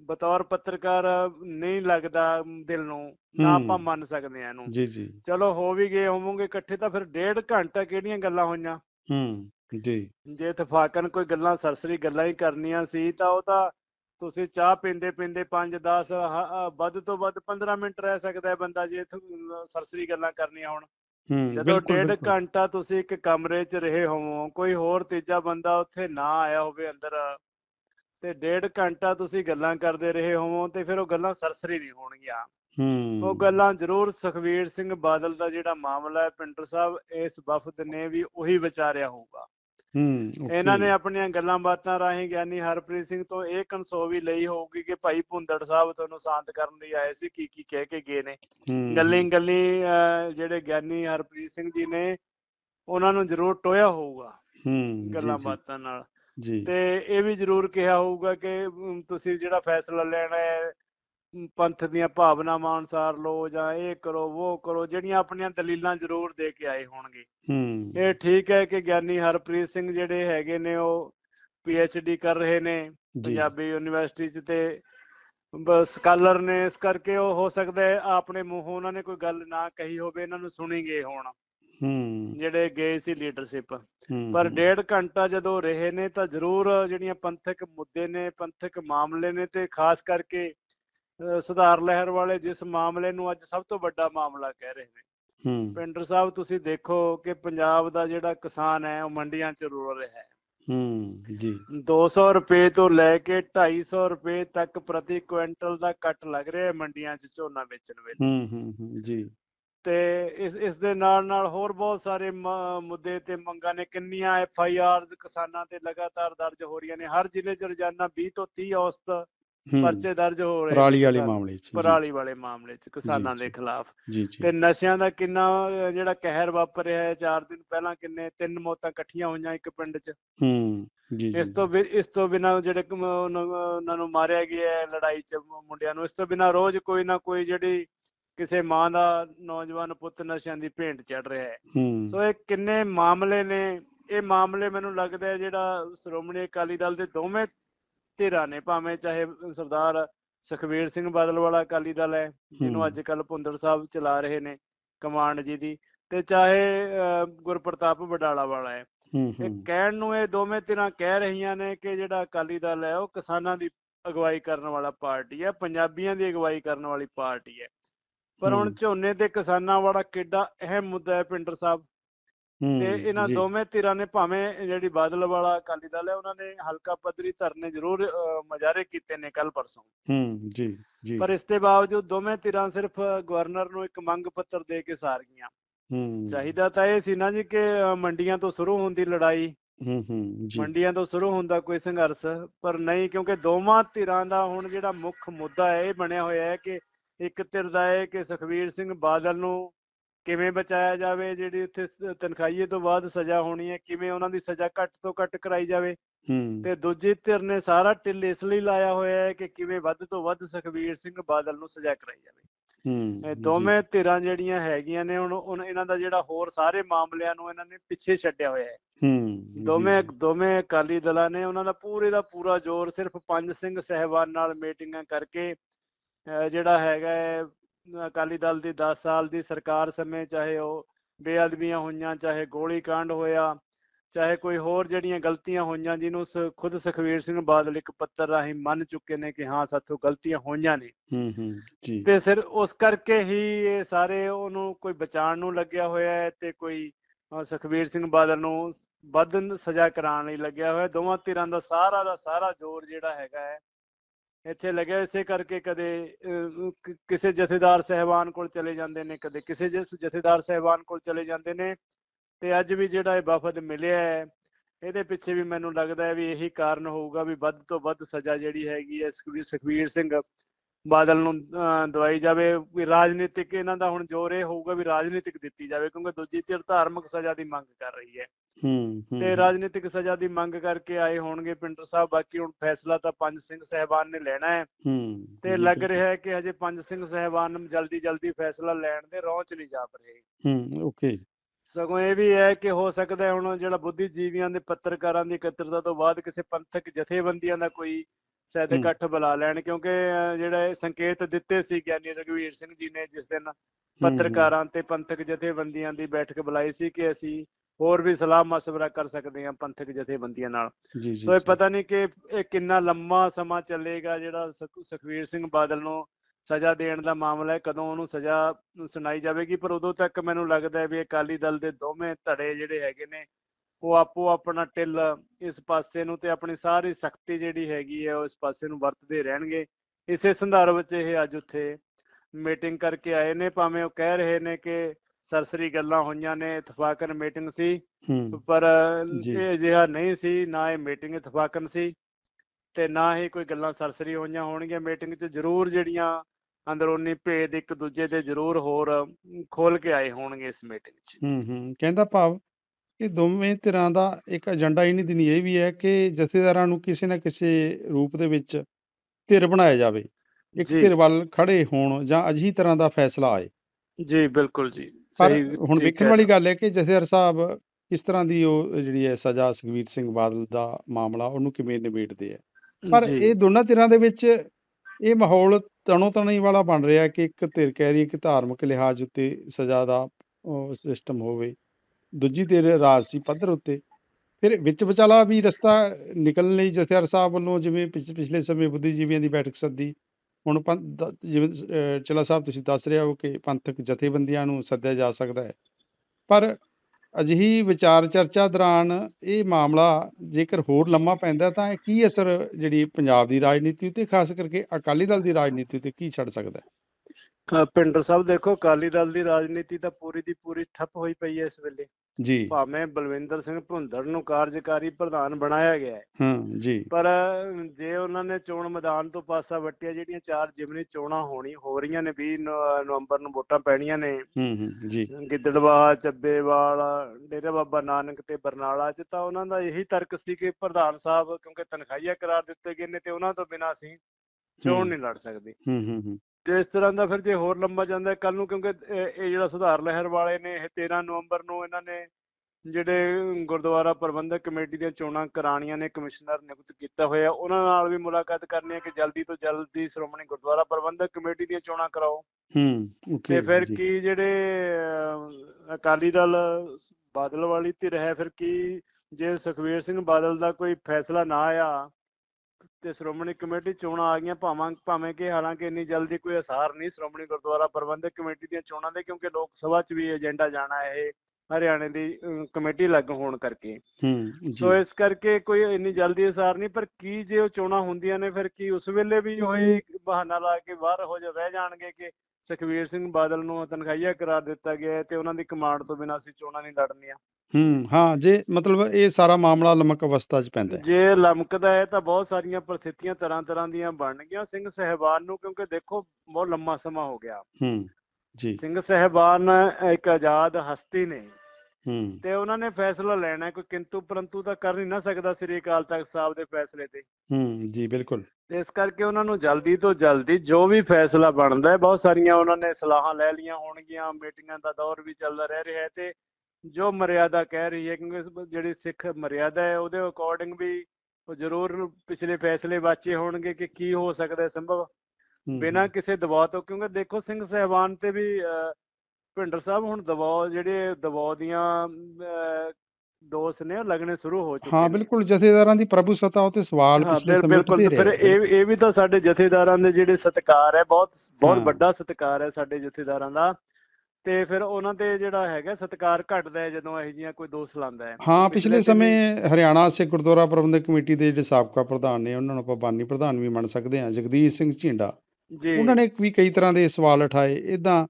ਬਤੌਰ ਪੱਤਰਕਾਰ ਨਹੀਂ ਲੱਗਦਾ ਦਿਲ ਨੂੰ ਨਾ ਆਪਾਂ। ਮੰਨ ਸਕਦੇ ਆ ਇਹਨੂੰ। ਜੀ ਜੀ। ਚਲੋ ਹੋ ਵੀ ਗਏ ਹੋਵੋਗੇ ਇਕੱਠੇ ਤਾਂ ਫਿਰ ਡੇਢ ਘੰਟਾ ਕਿਹੜੀਆਂ ਗੱਲਾਂ ਹੋਈਆਂ? ਹੂੰ ਜੀ। ਜੇ ਇਤਫਾਕਨ ਕੋਈ ਗੱਲਾਂ ਸਰਸਰੀ ਗੱਲਾਂ ਹੀ ਕਰਨੀਆਂ ਸੀ ਤਾਂ ਉਹ ਤਾਂ ਤੁਸੀਂ ਚਾਹ ਪੀਂਦੇ ਪੀਂਦੇ 5 10 ਵੱਧ ਤੋਂ ਵੱਧ 15 ਮਿੰਟ ਰਹਿ ਸਕਦਾ ਹੈ ਬੰਦਾ ਜੇ ਸਰਸਰੀ ਗੱਲਾਂ ਕਰਨੀਆਂ ਹੋਣ। ਜਦੋਂ ਡੇਢ। ਘੰਟਾ ਤੁਸੀਂ ਇੱਕ ਕਮਰੇ 'ਚ ਰਹੇ ਹੋਵੋ ਕੋਈ ਹੋਰ ਤੀਜਾ ਬੰਦਾ ਉੱਥੇ ਨਾ ਆਇਆ ਹੋਵੇ ਅੰਦਰ ਤੇ ਡੇਢ ਘੰਟਾ ਤੁਸੀਂ ਗੱਲਾਂ ਕਰਦੇ ਰਹੇ ਹੋਵੋ ਤੇ ਫਿਰ ਉਹ ਗੱਲਾਂ ਸਰਸਰੀ ਨਹੀਂ ਹੋਣਗੀਆਂ। ਹੂੰ। ਉਹ ਗੱਲਾਂ ਜ਼ਰੂਰ ਸੁਖਵੀਰ ਸਿੰਘ ਬਾਦਲ ਦਾ ਜਿਹੜਾ ਮਾਮਲਾ ਹੈ ਪਿੰਡਰ ਸਾਹਿਬ ਇਸ ਵਫਦ ਨੇ ਵੀ ਉਹੀ ਵਿਚਾਰਿਆ ਹੋਊਗਾ। ਹੂੰ ਇਹਨਾਂ ਨੇ ਆਪਣੀਆਂ ਗੱਲਾਂ ਬਾਤਾਂ ਰਾਹੀਂ ਗਿਆਨੀ ਹਰਪ੍ਰੀਤ ਸਿੰਘ ਤੋਂ ਇਹ ਕਨਸੋ ਵੀ ਲਈ ਹੋਊਗੀ ਕਿ ਭਾਈ ਭੁੰਦੜ ਸਾਹਿਬ ਤੁਹਾਨੂੰ ਸ਼ਾਂਤ ਕਰਨ ਲਈ ਆਏ ਸੀ ਕੀ ਕੀ ਕਹਿ ਕੇ ਗਏ ਨੇ। ਗੱਲੀ ਗੱਲੀ ਜਿਹੜੇ ਗਿਆਨੀ ਹਰਪ੍ਰੀਤ ਸਿੰਘ ਜੀ ਨੇ ਉਹਨਾਂ ਨੂੰ ਜ਼ਰੂਰ ਟੋਇਆ ਹੋਊਗਾ ਹੂੰ ਗੱਲਾਂ ਬਾਤਾਂ ਨਾਲ। ਜੀ। ਤੇ ਇਹ ਵੀ ਜ਼ਰੂਰ ਕਿਹਾ ਹੋਊਗਾ ਕਿ ਤੁਸੀਂ ਜਿਹੜਾ ਫੈਸਲਾ ਲੈਣਾ ਹੈ ਪੰਥ ਦੀਆਂ ਭਾਵਨਾਵਾਂ ਅਨੁਸਾਰ ਲਓ ਜਾਂ ਇਹ ਕਰੋ ਉਹ ਕਰੋ ਜਿਹੜੀਆਂ ਆਪਣੀਆਂ ਦਲੀਲਾਂ ਜ਼ਰੂਰ ਦੇ ਕੇ ਆਏ ਹੋਣਗੇ। ਹੂੰ। ਇਹ ਠੀਕ ਹੈ ਕਿ ਗਿਆਨੀ ਹਰਪ੍ਰੀਤ ਸਿੰਘ ਜਿਹੜੇ ਹੈਗੇ ਨੇ ਉਹ ਪੀ ਡੀ ਕਰ ਰਹੇ ਨੇ ਪੰਜਾਬੀ ਯੂਨੀਵਰਸਿਟੀ ਚ ਤੇ ਸਕਾਲਰ ਨੇ ਇਸ ਕਰਕੇ ਉਹ ਹੋ ਸਕਦਾ ਹੈ ਆਪਣੇ ਮੂੰਹੋਂ ਉਹਨਾਂ ਨੇ ਕੋਈ ਗੱਲ ਨਾ ਕਹੀ ਹੋਵੇ ਇਹਨਾਂ ਨੂੰ ਸੁਣੀ ਗਏ ਹੋਣ। ਹੂੰ। ਜਿਹੜੇ ਗਏ ਸੀ ਲੀਡਰਸ਼ਿਪ ਪਰ ਡੇਢ ਘੰਟਾ ਜਦੋਂ ਰਹੇ ਨੇ ਤਾਂ ਜ਼ਰੂਰ ਜਿਹੜੀਆਂ ਪੰਥਕ ਮੁੱਦੇ ਨੇ ਪੰਥਕ ਮਾਮਲੇ ਨੇ ਤੇ ਖਾਸ ਕਰਕੇ ਸੁਧਾਰ ਲਹਿਰ ਵਾਲੇ ਜਿਸ ਮਾਮਲੇ ਨੂੰ ਅੱਜ ਸਭ ਤੋਂ ਵੱਡਾ ਮਾਮਲਾ ਕਹਿ ਰਹੇ ਨੇ। ਹੂੰ। ਪਿੰਡਰ ਸਾਹਿਬ ਤੁਸੀਂ ਦੇਖੋ ਕਿ ਪੰਜਾਬ ਦਾ ਜਿਹੜਾ ਕਿਸਾਨ ਹੈ ਉਹ ਮੰਡੀਆਂ 'ਚ ਰੁਲ ਰਿਹਾ ਹੈ। ਹੂੰ ਜੀ। 200 ਰੁਪਏ ਤੋਂ ਲੈ ਕੇ 250 ਰੁਪਏ ਤੱਕ ਪ੍ਰਤੀ ਕੁਇੰਟਲ ਦਾ ਕੱਟ ਲੱਗ ਰਿਹਾ ਹੈ ਮੰਡੀਆਂ 'ਚ ਝੋਨਾ ਵੇਚਣ ਵੇਲੇ। ਹੂੰ ਹੂੰ ਜੀ। ਤੇ ਇਸ ਇਸ ਦੇ ਨਾਲ ਨਾਲ ਹੋਰ ਬਹੁਤ ਸਾਰੇ ਮੁੱਦੇ ਤੇ ਮੰਗਾਂ ਨੇ। ਕਿੰਨੀਆਂ ਐਫ ਆਈ ਆਰ ਕਿਸਾਨਾਂ ਤੇ ਲਗਾਤਾਰ ਦਰਜ ਹੋ ਰਹੀਆਂ ਨੇ। ਹਰ ਜ਼ਿਲ੍ਹੇ 'ਚ ਰੋਜ਼ਾਨਾ 20 ਤੋਂ 30 ਔਸਤ ਹੂੰ ਪਰਚੇ ਦਰਜ ਹੋ ਰਹੇ ਪਰਾਲੀ ਵਾਲੇ ਮਾਮਲੇ 'ਚ ਪਰਾਲੀ ਵਾਲੇ ਮਾਮਲੇ 'ਚ ਕਿਸਾਨਾਂ। ਦੇ ਖਿਲਾਫ। ਤੇ ਨਸ਼ਿਆਂ ਦਾ ਕਿੰਨਾ ਜਿਹੜਾ ਕਹਿਰ ਵਾਪਰਿਆ ਹੈ 4 ਦਿਨ ਪਹਿਲਾਂ ਕਿੰਨੇ ਤਿੰਨ ਮੌਤਾਂ ਇਕੱਠੀਆਂ ਹੋਈਆਂ ਇੱਕ ਪਿੰਡ 'ਚ। ਹੂੰ ਜੀ ਇਸ ਤੋਂ ਇਸ ਤੋਂ ਬਿਨਾਂ ਜਿਹੜੇ ਉਹਨਾਂ ਨੂੰ ਮਾਰਿਆ ਗਿਆ ਹੈ ਲੜਾਈ 'ਚ ਮੁੰਡਿਆਂ ਨੂੰ ਇਸ ਤੋਂ ਬਿਨਾਂ ਰੋਜ਼ ਕੋਈ ਨਾ ਕੋਈ ਜਿਹੜੀ ਕਿਸੇ ਮਾਂ ਦਾ ਨੌਜਵਾਨ ਪੁੱਤ ਨਸ਼ਿਆਂ ਦੀ ਭੇਂਟ ਚੜ ਰਿਹਾ ਹੈ। ਹੂੰ। ਸੋ ਇਹ ਕਿੰਨੇ ਮਾਮਲੇ ਨੇ ਇਹ ਮਾਮਲੇ ਮੈਨੂੰ ਲੱਗਦਾ ਹੈ ਜਿਹੜਾ ਸ਼੍ਰੋਮਣੀ ਅਕਾਲੀ ਦਲ ਦੇ ਦੋਵੇਂ ਧਿਰਾਂ ਨੇ ਭਾਵੇਂ ਚਾਹੇ ਸਰਦਾਰ ਸੁਖਬੀਰ ਸਿੰਘ ਬਾਦਲ ਵਾਲਾ ਅਕਾਲੀ ਦਲ ਹੈ ਜਿਹਨੂੰ। ਅੱਜ ਕੱਲ ਭੁੰਦੜ ਸਾਹਿਬ ਚਲਾ ਰਹੇ ਨੇ ਕਮਾਂਡ ਜੀ ਦੀ ਤੇ ਚਾਹੇ ਗੁਰਪ੍ਰਤਾਪ ਵਡਾਲਾ ਵਾਲਾ ਹੈ ਇਹ ਕਹਿਣ ਨੂੰ ਇਹ ਦੋਵੇਂ ਧਿਰਾਂ ਕਹਿ ਰਹੀਆਂ ਨੇ ਕਿ ਜਿਹੜਾ ਅਕਾਲੀ ਦਲ ਹੈ ਉਹ ਕਿਸਾਨਾਂ ਦੀ ਅਗਵਾਈ ਕਰਨ ਵਾਲਾ ਪਾਰਟੀ ਹੈ ਪੰਜਾਬੀਆਂ ਦੀ ਅਗਵਾਈ ਕਰਨ ਵਾਲੀ ਪਾਰਟੀ ਹੈ ਪਰ ਹੁਣ। ਝੋਨੇ ਤੇ ਕਿਸਾਨਾਂ ਵਾਲਾ ਕਿੱਡਾ ਅਹਿਮ ਮੁੱਦਾ ਹੈ ਪਿੰਡਰ ਸਾਹਿਬ ਤੇ ਇਹਨਾਂ ਦੋਵੇਂ ਧਿਰਾਂ ਨੇ ਭਾਵੇਂ ਜਿਹੜੀ ਬਾਦਲ ਵਾਲਾ ਅਕਾਲੀ ਦਲ ਹੈ ਉਹਨਾਂ ਨੇ ਹਲਕਾ ਪੱਧਰੀ ਧਰਨੇ ਜ਼ਰੂਰ ਅਹ, ਮੁਜ਼ਾਹਰੇ ਕੀਤੇ ਨੇ ਕੱਲ ਪਰਸੋਂ। ਹੂੰ ਜੀ ਜੀ। ਪਰ ਇਸ ਦੇ ਬਾਵਜੂਦ ਦੋਵੇਂ ਧਿਰਾਂ ਸਿਰਫ ਗਵਰਨਰ ਨੂੰ ਇੱਕ ਮੰਗ ਪੱਤਰ ਦੇ ਕੇ ਸਾਰ ਗਈਆਂ। ਹੂੰ। ਚਾਹੀਦਾ ਤਾਂ ਇਹ ਸੀ ਨਾ ਜੀ ਕਿ ਮੰਡੀਆਂ ਤੋਂ ਸ਼ੁਰੂ ਹੁੰਦੀ ਲੜਾਈ। ਹੂੰ ਹੂੰ ਜੀ। ਮੰਡੀਆਂ ਤੋਂ ਸ਼ੁਰੂ ਹੁੰਦਾ ਕੋਈ ਸੰਘਰਸ਼ ਪਰ ਨਹੀਂ ਕਿਉਂਕਿ ਦੋਵਾਂ ਧਿਰਾਂ ਦਾ ਹੁਣ ਜਿਹੜਾ ਮੁੱਖ ਮੁੱਦਾ ਹੈ ਇਹ ਬਣਿਆ ਹੋਇਆ ਹੈ ਕਿ ਇੱਕ ਧਿਰ ਦਾ ਹੈ ਕਿ ਸੁਖਵੀਰ ਸਿੰਘ ਬਾਦਲ ਨੂੰ ਕਿਵੇਂ ਬਚਾਇਆ ਜਾਵੇ ਜਿਹੜੀ ਉੱਥੇ ਤਨਖਾਹੀਏ ਤੋਂ ਬਾਅਦ ਸਜ਼ਾ ਹੋਣੀ ਹੈ ਕਿਵੇਂ ਉਹਨਾਂ ਦੀ ਸਜ਼ਾ ਘੱਟ ਤੋਂ ਘੱਟ ਕਰਾਈ ਜਾਵੇ। ਤੇ ਦੂਜੀ ਧਿਰ ਨੇ ਸਾਰਾ ਟਿੱਲ ਇਸ ਲਈ ਲਾਇਆ ਹੋਇਆ ਹੈ ਕਿ ਕਿਵੇਂ ਵੱਧ ਤੋਂ ਵੱਧ ਸੁਖਵੀਰ ਸਿੰਘ ਬਾਦਲ ਨੂੰ ਸਜ਼ਾ ਕਰਾਈ ਜਾਵੇ। ਹੂੰ ਇਹ ਦੋਵੇਂ ਧਿਰਾਂ ਜਿਹੜੀਆਂ ਹੈਗੀਆਂ ਨੇ ਹੁਣ ਇਹਨਾਂ ਦਾ ਜਿਹੜਾ ਹੋਰ ਸਾਰੇ ਮਾਮਲਿਆਂ ਨੂੰ ਇਹਨਾਂ ਨੇ ਪਿੱਛੇ ਛੱਡਿਆ ਹੋਇਆ ਹੈ। ਦੋਵੇਂ ਦੋਵੇਂ ਅਕਾਲੀ ਦਲਾਂ ਨੇ ਉਹਨਾਂ ਦਾ ਪੂਰੇ ਦਾ ਪੂਰਾ ਜ਼ੋਰ ਸਿਰਫ ਪੰਜ ਸਿੰਘ ਸਹਿਬਾਨ ਨਾਲ ਮੀਟਿੰਗਾਂ ਕਰਕੇ ਜਿਹੜਾ ਹੈਗਾ ਹੈ, ਅਕਾਲੀ ਦਲ ਦੀ 10 ਸਾਲ ਦੀ ਸਰਕਾਰ ਸਮੇਂ ਚਾਹੇ ਉਹ ਬੇਅਦਬੀਆਂ ਹੋਈਆਂ ਚਾਹੇ ਗੋਲੀ ਕਾਂਡ ਹੋਇਆ ਚਾਹੇ ਕੋਈ ਹੋਰ ਜਿਹੜੀਆਂ ਗਲਤੀਆਂ ਹੋਈਆਂ ਜਿਹਨੂੰ ਖੁਦ ਸੁਖਵੀਰ ਸਿੰਘ ਬਾਦਲ ਇੱਕ ਪੱਤਰ ਰਾਹੀਂ ਮੰਨ ਚੁੱਕੇ ਨੇ ਕਿ ਹਾਂ ਸਾਥੋਂ ਗਲਤੀਆਂ ਹੋਈਆਂ ਨੇ ਹੂੰ ਹੂੰ ਜੀ ਤੇ ਸਿਰ ਉਸ ਕਰਕੇ ਹੀ ਇਹ ਸਾਰੇ ਉਹਨੂੰ ਕੋਈ ਬਚਾਉਣ ਨੂੰ ਲੱਗਿਆ ਹੋਇਆ ਹੈ ਤੇ ਕੋਈ ਅਹ, ਸੁਖਬੀਰ ਸਿੰਘ ਬਾਦਲ ਨੂੰ ਵੱਧ ਸਜ਼ਾ ਕਰਾਉਣ ਲਈ ਲੱਗਿਆ ਹੋਇਆ। ਦੋਵਾਂ ਧਿਰਾਂ ਦਾ ਸਾਰਾ ਦਾ ਸਾਰਾ ਜ਼ੋਰ ਜਿਹੜਾ ਹੈਗਾ ਹੈ ਇੱਥੇ ਲੱਗਿਆ ਇਸੇ ਕਰਕੇ ਕਦੇ ਕਿਸੇ ਜਥੇਦਾਰ ਸਹਿਬਾਨ ਕੋਲ ਚਲੇ ਜਾਂਦੇ ਨੇ, ਕਦੇ ਕਿਸੇ ਜਿਸ, ਜਥੇਦਾਰ ਸਹਿਬਾਨ ਕੋਲ ਚਲੇ ਜਾਂਦੇ ਨੇ ਤੇ ਅੱਜ ਵੀ ਜਿਹੜਾ ਇਹ ਵਫਦ ਮਿਲਿਆ ਹੈ, ਇਹਦੇ ਪਿੱਛੇ ਵੀ ਮੈਨੂੰ ਲੱਗਦਾ ਹੈ ਵੀ ਇਹੀ ਕਾਰਨ ਹੋਊਗਾ ਵੀ ਵੱਧ ਤੋਂ ਵੱਧ ਸਜ਼ਾ ਜਿਹੜੀ ਹੈਗੀ ਹੈ ਸੁਖਬੀਰ ਸੁਖਬੀਰ ਸਿੰਘ ਬਾਦਲ ਨੂੰ ਦਵਾਈ ਜਾਵੇ ਵੀ ਰਾਜਨੀਤਿਕ ਇਹਨਾਂ ਦਾ ਹੁਣ ਜ਼ੋਰ ਇਹ ਹੋਊਗਾ ਵੀ ਰਾਜਨੀਤਿਕ ਦਿੱਤੀ ਜਾਵੇ ਕਿਉਂਕਿ ਦੂਜੀ ਧਿਰ ਧਾਰਮਿਕ ਸਜ਼ਾ ਦੀ ਮੰਗ ਕਰ ਰਹੀ ਹੈ। ਹੂੰ ਤੇ ਰਾਜਨੀਤਿਕ ਸਜ਼ਾ ਦੀ ਮੰਗ ਕਰਕੇ ਆਏ ਹੋਣਗੇ ਪਿੰਡਰ ਸਾਹਿਬ ਬਾਕੀ ਹੁਣ ਫੈਸਲਾ ਤਾਂ ਪੰਜ ਸਿੰਘ ਸਹਿਬਾਨ ਨੇ ਲੈਣਾ ਹੈ। ਹੂੰ ਤੇ ਜੀ, ਲੱਗ। ਰਿਹਾ ਹੈ ਕਿ ਹਜੇ ਪੰਜ ਸਿੰਘ ਸਹਿਬਾਨ ਜਲਦੀ ਜਲਦੀ ਫੈਸਲਾ ਲੈਣ ਦੇ ਰੌਂਚ ਨਹੀਂ ਜਾਪ ਰਹੇ। ਹੂੰ ਓਕੇ। ਸਗੋਂ ਇਹ ਵੀ ਹੈ ਕਿ ਹੋ ਸਕਦਾ ਹੈ ਹੁਣ ਜਿਹੜਾ ਬੁੱਧੀਜੀਵੀਆਂ ਦੇ ਪੱਤਰਕਾਰਾਂ ਦੀ ਇਕੱਤਰਤਾ ਤੋਂ ਬਾਅਦ ਕਿਸੇ ਪੰਥਕ ਜਥੇਬੰਦੀਆਂ ਦਾ ਕੋਈ ਸ਼ਾਇਦ। ਇਕੱਠ ਬੁਲਾ ਲੈਣ ਕਿਉਂਕਿ ਜਿਹੜਾ ਇਹ ਸੰਕੇਤ ਦਿੱਤੇ ਸੀ ਗਿਆਨੀ ਰਘਵੀਰ ਸਿੰਘ ਜੀ ਨੇ ਜਿਸ ਦਿਨ ਪੱਤਰਕਾਰਾਂ ਤੇ ਪੰਥਕ ਜਥੇਬੰਦੀਆਂ ਦੀ ਬੈਠਕ ਬੁਲਾਈ ਸੀ ਕਿ ਅਸੀਂ ਹੋਰ ਵੀ ਸਲਾਹ ਮਸ਼ਵਰਾ ਕਰ ਸਕਦੇ ਹਾਂ ਪੰਥਕ ਜਥੇਬੰਦੀਆਂ ਨਾਲ ਸੋ ਇਹ। ਪਤਾ ਨਹੀਂ ਕਿ ਇਹ ਕਿੰਨਾ ਲੰਮਾ ਸਮਾਂ ਚੱਲੇਗਾ ਜਿਹੜਾ ਸੁਖ- ਸੁਖਵੀਰ ਸਿੰਘ ਬਾਦਲ ਨੂੰ ਸਜ਼ਾ ਦੇਣ ਦਾ ਮਾਮਲਾ ਹੈ ਕਦੋਂ ਉਹਨੂੰ ਸਜ਼ਾ ਸੁਣਾਈ ਜਾਵੇਗੀ ਪਰ ਉਦੋਂ ਤੱਕ ਮੈਨੂੰ ਲੱਗਦਾ ਹੈ ਵੀ ਅਕਾਲੀ ਦਲ ਦੇ ਦੋਵੇਂ ਧੜੇ ਜਿਹੜੇ ਹੈਗੇ ਨੇ ਉਹ ਆਪੋ ਆਪਣਾ ਟਿੱਲ ਇਸ ਪਾਸੇ ਨੂੰ ਤੇ ਆਪਣੀ ਸਾਰੀ ਸ਼ਕਤੀ ਜਿਹੜੀ ਹੈਗੀ ਹੈ ਉਹ ਇਸ ਪਾਸੇ ਨੂੰ ਵਰਤਦੇ ਰਹਿਣਗੇ। ਇਸੇ ਸੰਦਰਭ ਵਿੱਚ ਇਹ ਅੱਜ ਉੱਥੇ ਮੀਟਿੰਗ ਕਰਕੇ ਆਏ ਨੇ। ਭਾਵੇਂ ਉਹ ਕਹਿ ਰਹੇ ਨੇ ਕਿ ਸਰਸਰੀ ਗੱਲਾਂ ਹੋਈਆਂ ਨੇ ਇਤਫਾਕਨ ਮੀਟਿੰਗ ਸੀ ਪਰ। ਇਹ ਅਜਿਹਾ ਨਹੀਂ ਸੀ ਨਾ ਇਹ ਮੀਟਿੰਗ ਇਤਫਾਕਨ ਸੀ ਤੇ ਨਾ ਹੀ ਕੋਈ ਗੱਲਾਂ ਸਰਸਰੀ ਹੋਈਆਂ ਹੋਣਗੀਆਂ। ਮੀਟਿੰਗ 'ਚ ਜ਼ਰੂਰ ਜਿਹੜੀਆਂ ਅੰਦਰੂਨੀ ਭੇਦ ਇੱਕ ਦੂਜੇ ਦੇ ਜ਼ਰੂਰ ਹੋਰ ਖੋਲ ਕੇ ਆਏ ਹੋਣਗੇ ਇਸ ਮੀਟਿੰਗ 'ਚ। ਹੂੰ ਹੂੰ। ਕਹਿੰਦਾ ਭਾਵ ਕਿ ਦੋਵੇਂ ਧਿਰਾਂ ਦਾ ਇੱਕ ਏਜੰਡਾ ਇਹਨੀ ਦਿਨੀ ਇਹ ਵੀ ਹੈ ਕਿ ਜਥੇਦਾਰਾਂ ਨੂੰ ਕਿਸੇ ਨਾ ਕਿਸੇ ਰੂਪ ਦੇ ਵਿੱਚ ਧਿਰ ਬਣਾਇਆ ਜਾਵੇ। ਇੱਕ। ਧਿਰ ਵੱਲ ਖੜੇ ਹੋਣ ਜਾਂ ਅਜਿਹੀ ਤਰ੍ਹਾਂ ਦਾ ਫੈਸਲਾ ਆਏ। ਜੀ ਬਿਲਕੁਲ ਜੀ। ਸਹੀ ਹੁਣ ਵੇਖਣ। ਵਾਲੀ ਗੱਲ ਹੈ ਕਿ ਜਥੇਦਾਰ ਸਾਹਿਬ ਕਿਸ ਤਰ੍ਹਾਂ ਦੀ ਉਹ ਜਿਹੜੀ ਹੈ ਸਜ਼ਾ ਸੁਖਬੀਰ ਸਿੰਘ ਬਾਦਲ ਦਾ ਮਾਮਲਾ ਉਹਨੂੰ ਕਿਵੇਂ ਨਿਬੇੜਦੇ ਆ ਪਰ ਇਹ ਦੋਨਾਂ ਧਿਰਾਂ ਦੇ ਵਿੱਚ ਇਹ ਮਾਹੌਲ ਤਣੋ ਤਣੀ ਵਾਲਾ ਬਣ ਰਿਹਾ ਕਿ ਇੱਕ ਧਿਰ ਕਹਿ ਰਹੀ ਹੈ ਕਿ ਧਾਰਮਿਕ ਲਿਹਾਜ਼ ਉੱਤੇ ਸਜ਼ਾ ਦਾ ਸਿਸਟਮ ਹੋਵੇ। ਦੂਜੀ ਧਿਰ ਰਾਜਸੀ ਪੱਧਰ ਉੱਤੇ। ਫਿਰ ਵਿੱਚ ਵਿਚਾਲਾ ਵੀ ਰਸਤਾ ਨਿਕਲਣ ਲਈ ਜਥੇਦਾਰ ਸਾਹਿਬ ਵੱਲੋਂ ਜਿਵੇਂ ਪਿਛ- ਪਿਛਲੇ ਸਮੇਂ ਬੁੱਧੀਜੀਵੀਆਂ ਦੀ ਬੈਠਕ ਸੱਦੀ, ਹੁਣ ਪੰਥ ਦ- ਜਿਵੇਂ ਚਲਾ ਸਾਹਿਬ ਤੁਸੀਂ ਦੱਸ ਰਹੇ ਹੋ ਕਿ ਪੰਥਕ ਜਥੇਬੰਦੀਆਂ ਨੂੰ ਸੱਦਿਆ ਜਾ ਸਕਦਾ ਹੈ। ਪਰ ਅਜਿਹੀ ਵਿਚਾਰ ਚਰਚਾ ਦੌਰਾਨ ਇਹ ਮਾਮਲਾ ਜੇਕਰ ਹੋਰ ਲੰਮਾ ਪੈਂਦਾ ਤਾਂ ਇਹ ਕੀ ਅਸਰ ਜਿਹੜੀ ਪੰਜਾਬ ਦੀ ਰਾਜਨੀਤੀ ਉੱਤੇ, ਖਾਸ ਕਰਕੇ ਅਕਾਲੀ ਦਲ ਦੀ ਰਾਜਨੀਤੀ ਉੱਤੇ ਕੀ ਛੱਡ ਸਕਦਾ ਹੈ? ਭਿੰਡਰ ਸਾਹਿਬ ਦੇਖੋ ਅਕਾਲੀ ਦਲ ਦੀ ਰਾਜਨੀਤੀ ਤਾਂ ਪੂਰੀ ਦੀ ਪੂਰੀ ਠੱਪ ਹੋਈ ਪਈ ਹੈ ਇਸ ਵੇਲੇ। ਜੀ। ਭਾਵੇਂ ਬਲਵਿੰਦਰ ਸਿੰਘ ਭੁੰਦੜ ਨੂੰ ਕਾਰਜਕਾਰੀ ਪ੍ਰਧਾਨ ਬਣਾਇਆ ਗਿਆ ਹੈ। ਹਾਂ ਜੀ। ਪਰ ਜੇ ਉਹਨਾਂ ਨੇ ਚੋਣ ਮੈਦਾਨ ਤੋਂ ਪਾਸਾ ਵੱਟਿਆ ਜਿਹੜੀਆਂ ਚਾਰ ਜਿਮਨੀ ਚੋਣਾਂ ਹੋਣੀ ਹੋ ਰਹੀਆਂ ਨੇ 20 ਨਵ- ਨਵੰਬਰ ਨੂੰ ਵੋਟਾਂ ਪੈਣੀਆਂ ਨੇ। ਹੂੰ ਹੂੰ ਜੀ। ਗਿੱਦੜਵਾ ਚੱਬੇਵਾਲ ਡੇਰਾ ਬਾਬਾ ਨਾਨਕ ਤੇ ਬਰਨਾਲਾ ਚ ਤਾਂ ਉਹਨਾਂ ਦਾ ਇਹੀ ਤਰਕ ਸੀ ਕਿ ਪ੍ਰਧਾਨ ਸਾਹਿਬ ਕਿਉਂਕਿ ਤਨਖਾਹੀਆ ਕਰਾਰ ਦਿੱਤੇ ਗਏ ਨੇ ਤੇ ਉਹਨਾਂ ਤੋਂ ਬਿਨਾਂ ਅਸੀਂ ਚੋਣ। ਨਹੀਂ ਲੜ ਸਕਦੇ। ਹੂੰ ਹੂੰ ਹੂੰ। ਤੇ ਇਸ ਤਰ੍ਹਾਂ ਦਾ ਫਿਰ ਜੇ ਹੋਰ ਲੰਬਾ ਜਾਂਦਾ ਕੱਲ ਨੂੰ ਕਿਉਂਕਿ ਇਹ ਜਿਹੜਾ ਸੁਧਾਰ ਲਹਿਰ ਵਾਲੇ ਨੇ ਇਹ 13 ਨਵੰਬਰ ਨੂੰ ਇਹਨਾਂ ਨੇ ਜਿਹੜੇ ਗੁਰਦੁਆਰਾ ਪ੍ਰਬੰਧਕ ਕਮੇਟੀ ਦੀਆਂ ਚੋਣਾਂ ਕਰਾਣੀਆਂ ਨੇ ਕਮਿਸ਼ਨਰ ਨਿਯੁਕਤ ਕੀਤਾ ਹੋਇਆ ਉਹਨਾਂ ਨਾਲ ਵੀ ਮੁਲਾਕਾਤ ਕਰਨੀ ਹੈ ਕਿ ਜਲਦੀ ਤੋਂ ਜਲਦੀ ਸ਼੍ਰੋਮਣੀ ਗੁਰਦੁਆਰਾ ਪ੍ਰਬੰਧਕ ਕਮੇਟੀ ਦੀਆਂ ਚੋਣਾਂ ਕਰਾਓ। ਹੂੰ ਤੇ ਓਕੇ ਫਿਰ ਜੀ। ਕੀ ਜਿਹੜੇ ਅਕਾਲੀ ਦਲ ਬਾਦਲ ਵਾਲੀ ਧਿਰ ਹੈ ਫਿਰ ਕੀ ਜੇ ਸੁਖਵੀਰ ਸਿੰਘ ਬਾਦਲ ਦਾ ਕੋਈ ਫੈਸਲਾ ਨਾ ਆਇਆ ਤੇ ਸ਼੍ਰੋਮਣੀ ਕਮੇਟੀ ਚੋਣਾਂ ਆ ਗਈਆਂ ਭਾਵੇਂ ਭਾਵੇਂ ਕਿ ਹਾਲਾਂਕਿ ਇੰਨੀ ਜਲਦੀ ਕੋਈ ਅਸਾਰ ਨਹੀਂ ਸ਼੍ਰੋਮਣੀ ਗੁਰਦੁਆਰਾ ਪ੍ਰਬੰਧਕ ਕਮੇਟੀ ਦੀਆਂ ਚੋਣਾਂ ਦੇ ਕਿਉਂਕਿ ਲੋਕ ਸਭਾ 'ਚ ਵੀ ਏਜੰਡਾ ਜਾਣਾ ਹੈ ਇਹ ਹਰਿਆਣੇ ਦੀ ਕਮੇਟੀ ਲੱਗ ਹੋਣ ਕਰਕੇ। ਹੂੰ ਸੋ ਇਸ ਕਰਕੇ ਕੋਈ ਇੰਨੀ ਜਲਦੀ ਅਸਾਰ ਨਹੀਂ ਪਰ ਕੀ ਜੇ ਉਹ ਚੋਣਾਂ ਹੁੰਦੀਆਂ ਨੇ ਫਿਰ ਕੀ ਉਸ ਵੇਲੇ ਵੀ ਉਹ ਬਹਾਨਾ ਲਾ ਕੇ ਬਾਹਰ ਹੋ ਜਾ ਰਹਿ ਜਾਣਗੇ ਕਿ ਸੁਖਵੀਰ ਸਿੰਘ ਬਾਦਲ ਨੂੰ ਤਨਖਾਹੀਆ ਕਰਾਰ ਦਿੱਤਾ ਗਿਆ ਹੈ ਤੇ ਉਹਨਾਂ ਦੀ ਕਮਾਂਡ ਤੋਂ ਬਿਨਾਂ ਅਸੀਂ ਚੋਣਾਂ ਨਹੀਂ ਲੜਨੀਆਂ। ਹੂੰ ਹਾਂ ਜੇ ਮਤਲਬ ਇਹ ਸਾਰਾ ਮਾਮਲਾ ਲਮਕ ਅਵਸਥਾ 'ਚ ਪੈਂਦਾ ਹੈ। ਜੇ ਲਮਕਦਾ ਹੈ ਤਾਂ ਬਹੁਤ ਸਾਰੀਆਂ ਪ੍ਰਸਥਿਤੀਆਂ ਤਰ੍ਹਾਂ ਤਰ੍ਹਾਂ ਦੀਆਂ ਬਣ ਗਈਆਂ। ਸਿੰਘ ਸਹਿਬਾਨ ਨੂੰ ਕਿਉਂਕਿ ਦੇਖੋ ਬਹੁਤ ਲੰਮਾ ਸਮਾਂ ਹੋ ਗਿਆ। ਹੂੰ ਜੀ। ਸਿੰਘ ਸਹਿਬਾਨ ਇੱਕ ਆਜ਼ਾਦ ਹਸਤੀ ਨੇ। ਤੇ ਉਹਨਾਂ ਨੇ ਫੈਸਲਾ ਲੈਣਾ ਕੋਈ ਕਿੰਤੂ ਪਰੰਤੂ ਤਾਂ ਕਰ ਨਹੀਂ ਨਾ ਸਕਦਾ ਸ੍ਰੀ ਅਕਾਲ ਤਖਤ ਸਾਹਿਬ ਦੇ ਫੈਸਲੇ ਤੇ। ਹੂੰ ਜੀ ਬਿਲਕੁਲ। ਤੇ ਇਸ ਕਰਕੇ ਉਹਨਾਂ ਨੂੰ ਜਲਦੀ ਤੋਂ ਜਲਦੀ ਜੋ ਵੀ ਫੈਸਲਾ ਬਣਦਾ ਹੈ ਬਹੁਤ ਸਾਰੀਆਂ ਉਹਨਾਂ ਨੇ ਸਲਾਹਾਂ ਲੈ ਲਈਆਂ ਹੋਣਗੀਆਂ ਮੀਟਿੰਗਾਂ ਦਾ ਦੌਰ ਵੀ ਚੱਲਦਾ ਰਹਿ ਰਿਹਾ ਹੈ ਤੇ ਜੋ ਮਰਿਆਦਾ ਕਹਿ ਰਹੀ ਹੈ ਕਿਉਂਕਿ ਜਿਹੜੀ ਸਿੱਖ ਮਰਿਆਦਾ ਹੈ ਉਹਦੇ ਅਕੋਰਡਿੰਗ ਵੀ ਉਹ ਜ਼ਰੂਰ ਪਿਛਲੇ ਫੈਸਲੇ ਵਾਚੇ ਹੋਣਗੇ ਕਿ ਕੀ ਹੋ ਸਕਦਾ ਹੈ ਸੰਭਵ। ਬਿਨਾਂ ਕਿਸੇ ਦਬਾਅ ਤੋਂ ਕਿਉਂਕਿ ਦੇਖੋ ਸਿੰਘ ਸਹਿਬਾਨ ਤੇ ਵੀ ਭਿੰਡਰ ਸਾਹਿਬ ਹੁਣ ਦਬਾਅ ਜਿਹੜੇ ਦਬਾਅ ਦੀਆਂ ਅਹ, ਦੋਸ਼ ਨੇ ਲੱਗਣੇ ਸ਼ੁਰੂ ਹੋ ਚੁੱਕੇ ਹਾਂ ਬਿਲਕੁਲ ਜਥੇਦਾਰਾਂ ਦੀ ਪ੍ਰਭੂ ਸੱਤਾ ਉਤੇ ਸਵਾਲ ਪਿਛਲੇ ਸਮੇਂ ਫਿਰ ਆਏ ਇਹ ਇਹ ਵੀ ਤਾਂ ਸਾਡੇ ਜਥੇਦਾਰਾਂ ਦੇ ਜਿਹੜੇ ਸਤਿਕਾਰ ਹੈ ਬਹੁਤ ਬਹੁਤ। ਵੱਡਾ ਸਤਿਕਾਰ ਹੈ ਸਾਡੇ ਜਥੇਦਾਰਾਂ ਦਾ। ਤੇ ਫਿਰ ਉਹਨਾਂ ਤੇ ਜਿਹੜਾ ਹੈਗਾ ਸਤਿਕਾਰ ਘਟਦਾ ਹੈ ਜਦੋਂ ਇਹੋ ਜਿਹੀਆਂ ਕੋਈ ਦੋਸ਼ ਲਾਉਂਦਾ ਹੈ। ਹਾਂ ਪਿਛਲੇ ਸਮੇਂ ਹਰਿਆਣਾ ਸਿੱਖ ਗੁਰਦੁਆਰਾ ਪ੍ਰਬੰਧਕ ਕਮੇਟੀ ਦੇ ਜਿਹੜੇ ਸਾਬਕਾ ਪ੍ਰਧਾਨ ਨੇ ਉਹਨਾਂ ਨੂੰ ਆਪਾਂ ਬਾਨੀ ਪ੍ਰਧਾਨ ਵੀ ਮੰਨ ਸਕਦੇ ਹਾਂ ਜਗਦੀਸ਼ ਸਿੰਘ ਝਿੰਡਾ। ਜੀ। ਉਹਨਾਂ ਨੇ ਵੀ ਕਈ ਤਰ੍ਹਾਂ ਦੇ ਸਵਾਲ ਉਠਾਏ। ਇਦਾਂ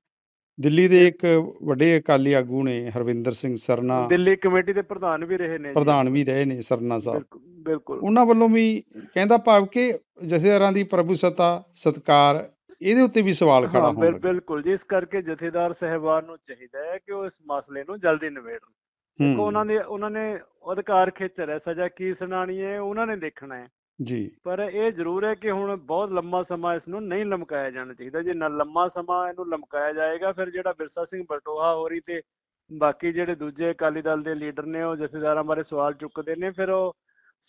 ਦਿੱਲੀ ਦੇ ਇੱਕ ਵੱਡੇ ਅਕਾਲੀ ਆਗੂ ਨੇ ਹਰਵਿੰਦਰ ਸਿੰਘ ਸਰਨਾ। ਦਿੱਲੀ ਕਮੇਟੀ ਦੇ ਪ੍ਰਧਾਨ ਵੀ ਰਹੇ ਨੇ। ਪ੍ਰਧਾਨ ਵੀ ਰਹੇ ਨੇ ਸਰਨਾ ਸਾਹਿਬ। ਬਿਲਕੁਲ ਉਹਨਾਂ ਵੱਲੋਂ ਵੀ ਕਹਿੰਦਾ ਭਾਵ ਕਿ ਜਥੇਦਾਰਾਂ ਦੀ ਪ੍ਰਭੂ ਸੱਤਾ ਸਤਕਾਰ ਇਹਦੇ ਉੱਤੇ ਵੀ ਸਵਾਲ ਖੜਾ ਹਾਂ ਹੋਣ ਬਿਲਕੁਲ ਜੀ ਇਸ ਕਰਕੇ ਜਥੇਦਾਰ ਸਹਿਬਾਨ ਨੂੰ ਚਾਹੀਦਾ ਹੈ ਕਿ ਉਹ ਇਸ ਮਸਲੇ ਨੂੰ ਜਲਦੀ ਨਿਬੇੜਨ। ਦੇਖੋ ਉਹਨਾਂ ਨੇ ਉਹਨਾਂ ਨੇ ਅਧਿਕਾਰ ਖੇਤਰ ਹੈ ਸਜ਼ਾ ਕੀ ਸੁਣਾਣੀ ਹੈ ਉਹਨਾਂ ਨੇ ਦੇਖਣਾ ਹੈ। ਜੀ। ਪਰ ਇਹ ਜ਼ਰੂਰ ਹੈ ਕਿ ਹੁਣ ਬਹੁਤ ਲੰਮਾ ਸਮਾਂ ਇਸ ਨੂੰ ਨਹੀਂ ਲਮਕਾਇਆ ਜਾਣਾ ਚਾਹੀਦਾ। ਜੇ ਨਾ ਲੰਮਾ ਸਮਾਂ ਇਹਨੂੰ ਲਮਕਾਇਆ ਜਾਏਗਾ ਫਿਰ ਜਿਹੜਾ ਬਿਰਸਾ ਸਿੰਘ ਬਲਟੋਹਾ ਹੋਰੀ ਤੇ ਬਾਕੀ ਜਿਹੜੇ ਦੂਜੇ ਅਕਾਲੀ ਦਲ ਦੇ ਲੀਡਰ ਨੇ ਉਹ ਜਥੇਦਾਰਾਂ ਬਾਰੇ ਸਵਾਲ ਚੁੱਕਦੇ ਨੇ ਫਿਰ ਉਹ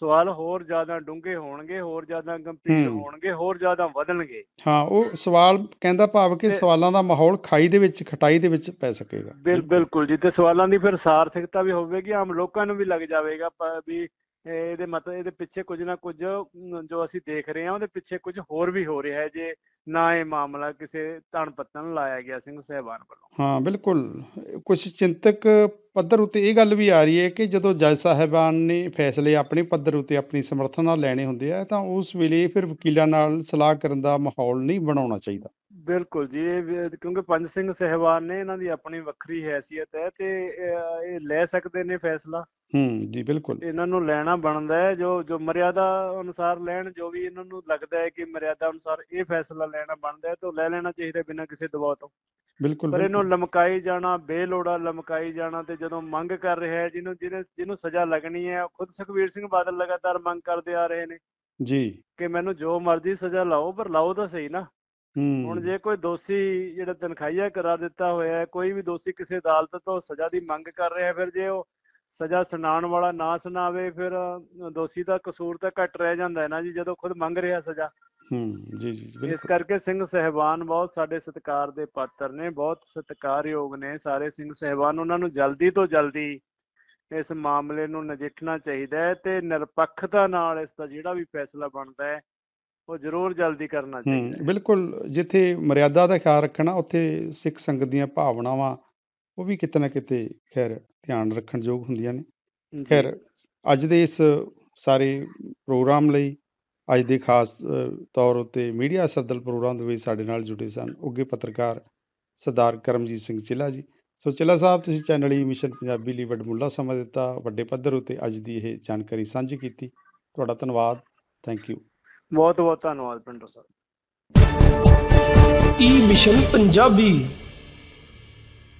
ਸਵਾਲ ਹੋਰ ਜ਼ਿਆਦਾ ਡੂੰਘੇ ਹੋਣਗੇ ਹੋਰ ਜ਼ਿਆਦਾ ਗੰਭੀਰ। ਹੋਣਗੇ ਹੋਰ ਜ਼ਿਆਦਾ ਵਧਣਗੇ। ਹਾਂ ਉਹ ਸਵਾਲ ਕਹਿੰਦਾ ਭਾਵ ਕਿ ਸਵਾਲਾਂ ਦਾ ਮਾਹੌਲ ਖਾਈ ਦੇ ਵਿੱਚ ਖਟਾਈ ਦੇ ਵਿੱਚ ਪੈ ਸਕੇਗਾ। ਬਿਲ ਬਿਲਕੁਲ ਜੀ ਤੇ ਸਵਾਲਾਂ ਦੀ ਫਿਰ ਸਾਰਥਕਤਾ ਵੀ ਹੋਵੇਗੀ ਆਮ ਲੋਕਾਂ ਨੂੰ ਵੀ ਲੱਗ ਜਾਵੇਗਾ ਵੀ ਇਹਦੇ ਮਤਲਬ ਇਹਦੇ ਪਿੱਛੇ ਕੁਝ ਨਾ ਕੁਝ ਜੋ ਅਸੀਂ ਦੇਖ ਰਹੇ ਹਾਂ, ਉਹਦੇ ਪਿੱਛੇ ਕੁਝ ਹੋਰ ਵੀ ਹੋ ਰਿਹਾ ਹੈ ਜੇ ਨਾ ਇਹ ਮਾਮਲਾ ਕਿਸੇ ਧਨ ਪੱਤਨ ਲਾਇਆ ਗਿਆ ਸਿੰਘ ਸਹਿਬਾਨ ਵੱਲੋਂ। ਹਾਂ ਬਿਲਕੁਲ। ਕੁਝ ਚਿੰਤਕ ਪੱਧਰ ਉੱਤੇ ਇਹ ਗੱਲ ਵੀ ਆ ਰਹੀ ਹੈ ਕਿ ਜਦੋਂ ਜੱਜ ਸਾਹਿਬਾਨ ਨੇ ਫੈਸਲੇ ਆਪਣੇ ਪੱਧਰ ਉੱਤੇ ਆਪਣੀ ਸਮਰਥਨ ਨਾਲ ਲੈਣੇ ਹੁੰਦੇ ਆ ਤਾਂ ਉਸ ਵੇਲੇ ਫਿਰ ਵਕੀਲਾਂ ਨਾਲ ਸਲਾਹ ਕਰਨ ਦਾ ਮਾਹੌਲ ਨਹੀਂ ਬਣਾਉਣਾ ਚਾਹੀਦਾ। ਬਿਲਕੁਲ ਜੀ ਇਹ ਕਿਉਂਕਿ ਪੰਜ ਸਿੰਘ ਸਹਿਬਾਨ ਨੇ ਇਹਨਾਂ ਦੀ ਆਪਣੀ ਵੱਖਰੀ ਹੈਸੀਅਤ ਹੈ ਤੇ ਇਹ ਲੈ ਸਕਦੇ ਨੇ ਫੈਸਲਾ। ਹੂੰ ਜੀ ਬਿਲਕੁਲ। ਇਹਨਾਂ ਨੂੰ ਲੈਣਾ ਬਣਦਾ ਹੈ ਜੋ ਜੋ ਮਰਿਆਦਾ ਅਨੁਸਾਰ ਲੈਣ ਜੋ ਵੀ ਇਹਨਾਂ ਨੂੰ ਲੱਗਦਾ ਹੈ ਕਿ ਮਰਿਆਦਾ ਅਨੁਸਾਰ ਇਹ ਫੈਸਲਾ ਲੈਣਾ ਬਣਦਾ ਤਾਂ ਲੈ ਲੈਣਾ ਚਾਹੀਦਾ ਬਿਨਾਂ ਕਿਸੇ ਦਬਾਅ ਤੋਂ। ਬਿਲਕੁਲ ਪਰ ਇਹਨੂੰ ਲਮਕਾਈ ਜਾਣਾ ਬੇਲੋੜਾ ਲਮਕਾਈ ਜਾਣਾ ਤੇ ਜਦੋਂ ਮੰਗ ਕਰ ਰਿਹਾ ਹੈ ਜਿਹਨੂੰ ਜਿਹਨੇ ਜਿਹਨੂੰ ਸਜ਼ਾ ਲੱਗਣੀ ਹੈ ਖੁਦ ਸੁਖਬੀਰ ਸਿੰਘ ਬਾਦਲ ਲਗਾਤਾਰ ਮੰਗ ਕਰਦੇ ਆ ਰਹੇ ਨੇ। ਜੀ। ਕਿ ਮੈਨੂੰ ਜੋ ਮਰਜ਼ੀ ਸਜ਼ਾ ਲਾਓ ਪਰ ਲਾਓ ਤਾਂ ਸਹੀ ਨਾ। ਹੁਣ ਜੇ ਕੋਈ ਦੋਸ਼ੀ ਜਿਹੜਾ ਤਨਖਾਹੀਆ ਕਰਾਰ ਦਿੱਤਾ ਹੋਇਆ ਹੈ ਕੋਈ ਵੀ ਦੋਸ਼ੀ ਕਿਸੇ ਅਦਾਲਤ ਤੋਂ ਸਜ਼ਾ ਦੀ ਮੰਗ ਕਰ ਰਿਹਾ ਫਿਰ ਜੇ ਉਹ ਸਜ਼ਾ ਸੁਣਾਉਣ ਵਾਲਾ ਨਾ ਸੁਣਾਵੇ ਫਿਰ ਦੋਸ਼ੀ ਦਾ ਕਸੂਰ ਤਾਂ ਘੱਟ ਰਹਿ ਜਾਂਦਾ ਹੈ ਨਾ ਜੀ ਜਦੋਂ ਖੁਦ ਮੰਗ ਰਿਹਾ ਸਜ਼ਾ। ਹੂੰ ਜੀ ਜੀ ਇਸ ਕਰਕੇ ਸਿੰਘ ਸਹਿਬਾਨ ਬਹੁਤ ਸਾਡੇ ਸਤਿਕਾਰ ਦੇ ਪਾਤਰ ਨੇ ਬਹੁਤ ਸਤਿਕਾਰਯੋਗ ਨੇ ਸਾਰੇ ਸਿੰਘ ਸਹਿਬਾਨ ਉਹਨਾਂ ਨੂੰ ਜਲਦੀ ਤੋਂ ਜਲਦੀ ਇਸ ਮਾਮਲੇ ਨੂੰ ਨਜਿੱਠਣਾ ਚਾਹੀਦਾ ਹੈ ਤੇ ਨਿਰਪੱਖਤਾ ਨਾਲ ਇਸ ਦਾ ਜਿਹੜਾ ਵੀ ਫੈਸਲਾ ਬਣਦਾ ਹੈ ਉਹ ਜ਼ਰੂਰ ਜਲਦੀ ਕਰਨਾ ਚਾਹੀਦਾ ਹੂੰ। ਬਿਲਕੁਲ ਜਿੱਥੇ ਮਰਿਆਦਾ ਦਾ ਖਿਆਲ ਰੱਖਣਾ ਉੱਥੇ ਸਿੱਖ ਸੰਗਤ ਦੀਆਂ ਭਾਵਨਾਵਾਂ ਉਹ ਵੀ ਕਿਤੇ ਨਾ ਕਿਤੇ ਖੈਰ ਧਿਆਨ ਰੱਖਣ ਯੋਗ ਹੁੰਦੀਆਂ ਨੇ। ਖੈਰ ਅੱਜ ਦੇ ਇਸ ਸਾਰੇ ਪ੍ਰੋਗਰਾਮ ਲਈ ਅੱਜ ਦੇ ਖਾਸ ਤੌਰ ਉੱਤੇ ਮੀਡੀਆ ਸਰਦਲ ਪ੍ਰੋਗਰਾਮ ਦੇ ਵਿੱਚ ਸਾਡੇ ਨਾਲ ਜੁੜੇ ਸਨ ਉੱਗੇ ਪੱਤਰਕਾਰ ਸਰਦਾਰ ਕਰਮਜੀਤ ਸਿੰਘ ਚਿੱਲਾ ਜੀ। ਸੋ ਚਿੱਲਾ ਸਾਹਿਬ ਤੁਸੀਂ ਚੈਨਲ ਹੀ ਮਿਸ਼ਨ ਪੰਜਾਬੀ ਲਈ ਵੱਡਮੁੱਲਾ ਸਮਾਂ ਦਿੱਤਾ ਵੱਡੇ ਪੱਧਰ ਉੱਤੇ ਅੱਜ ਦੀ ਇਹ ਜਾਣਕਾਰੀ ਸਾਂਝੀ ਕੀਤੀ। ਤੁਹਾਡਾ ਧੰਨਵਾਦ। ਥੈਂਕ ਯੂ ਬਹੁਤ ਬਹੁਤ ਧੰਨਵਾਦ ਪਿੰਡੋ ਸਾਹਿਬ। ਈ ਮਿਸ਼ਨ ਪੰਜਾਬੀ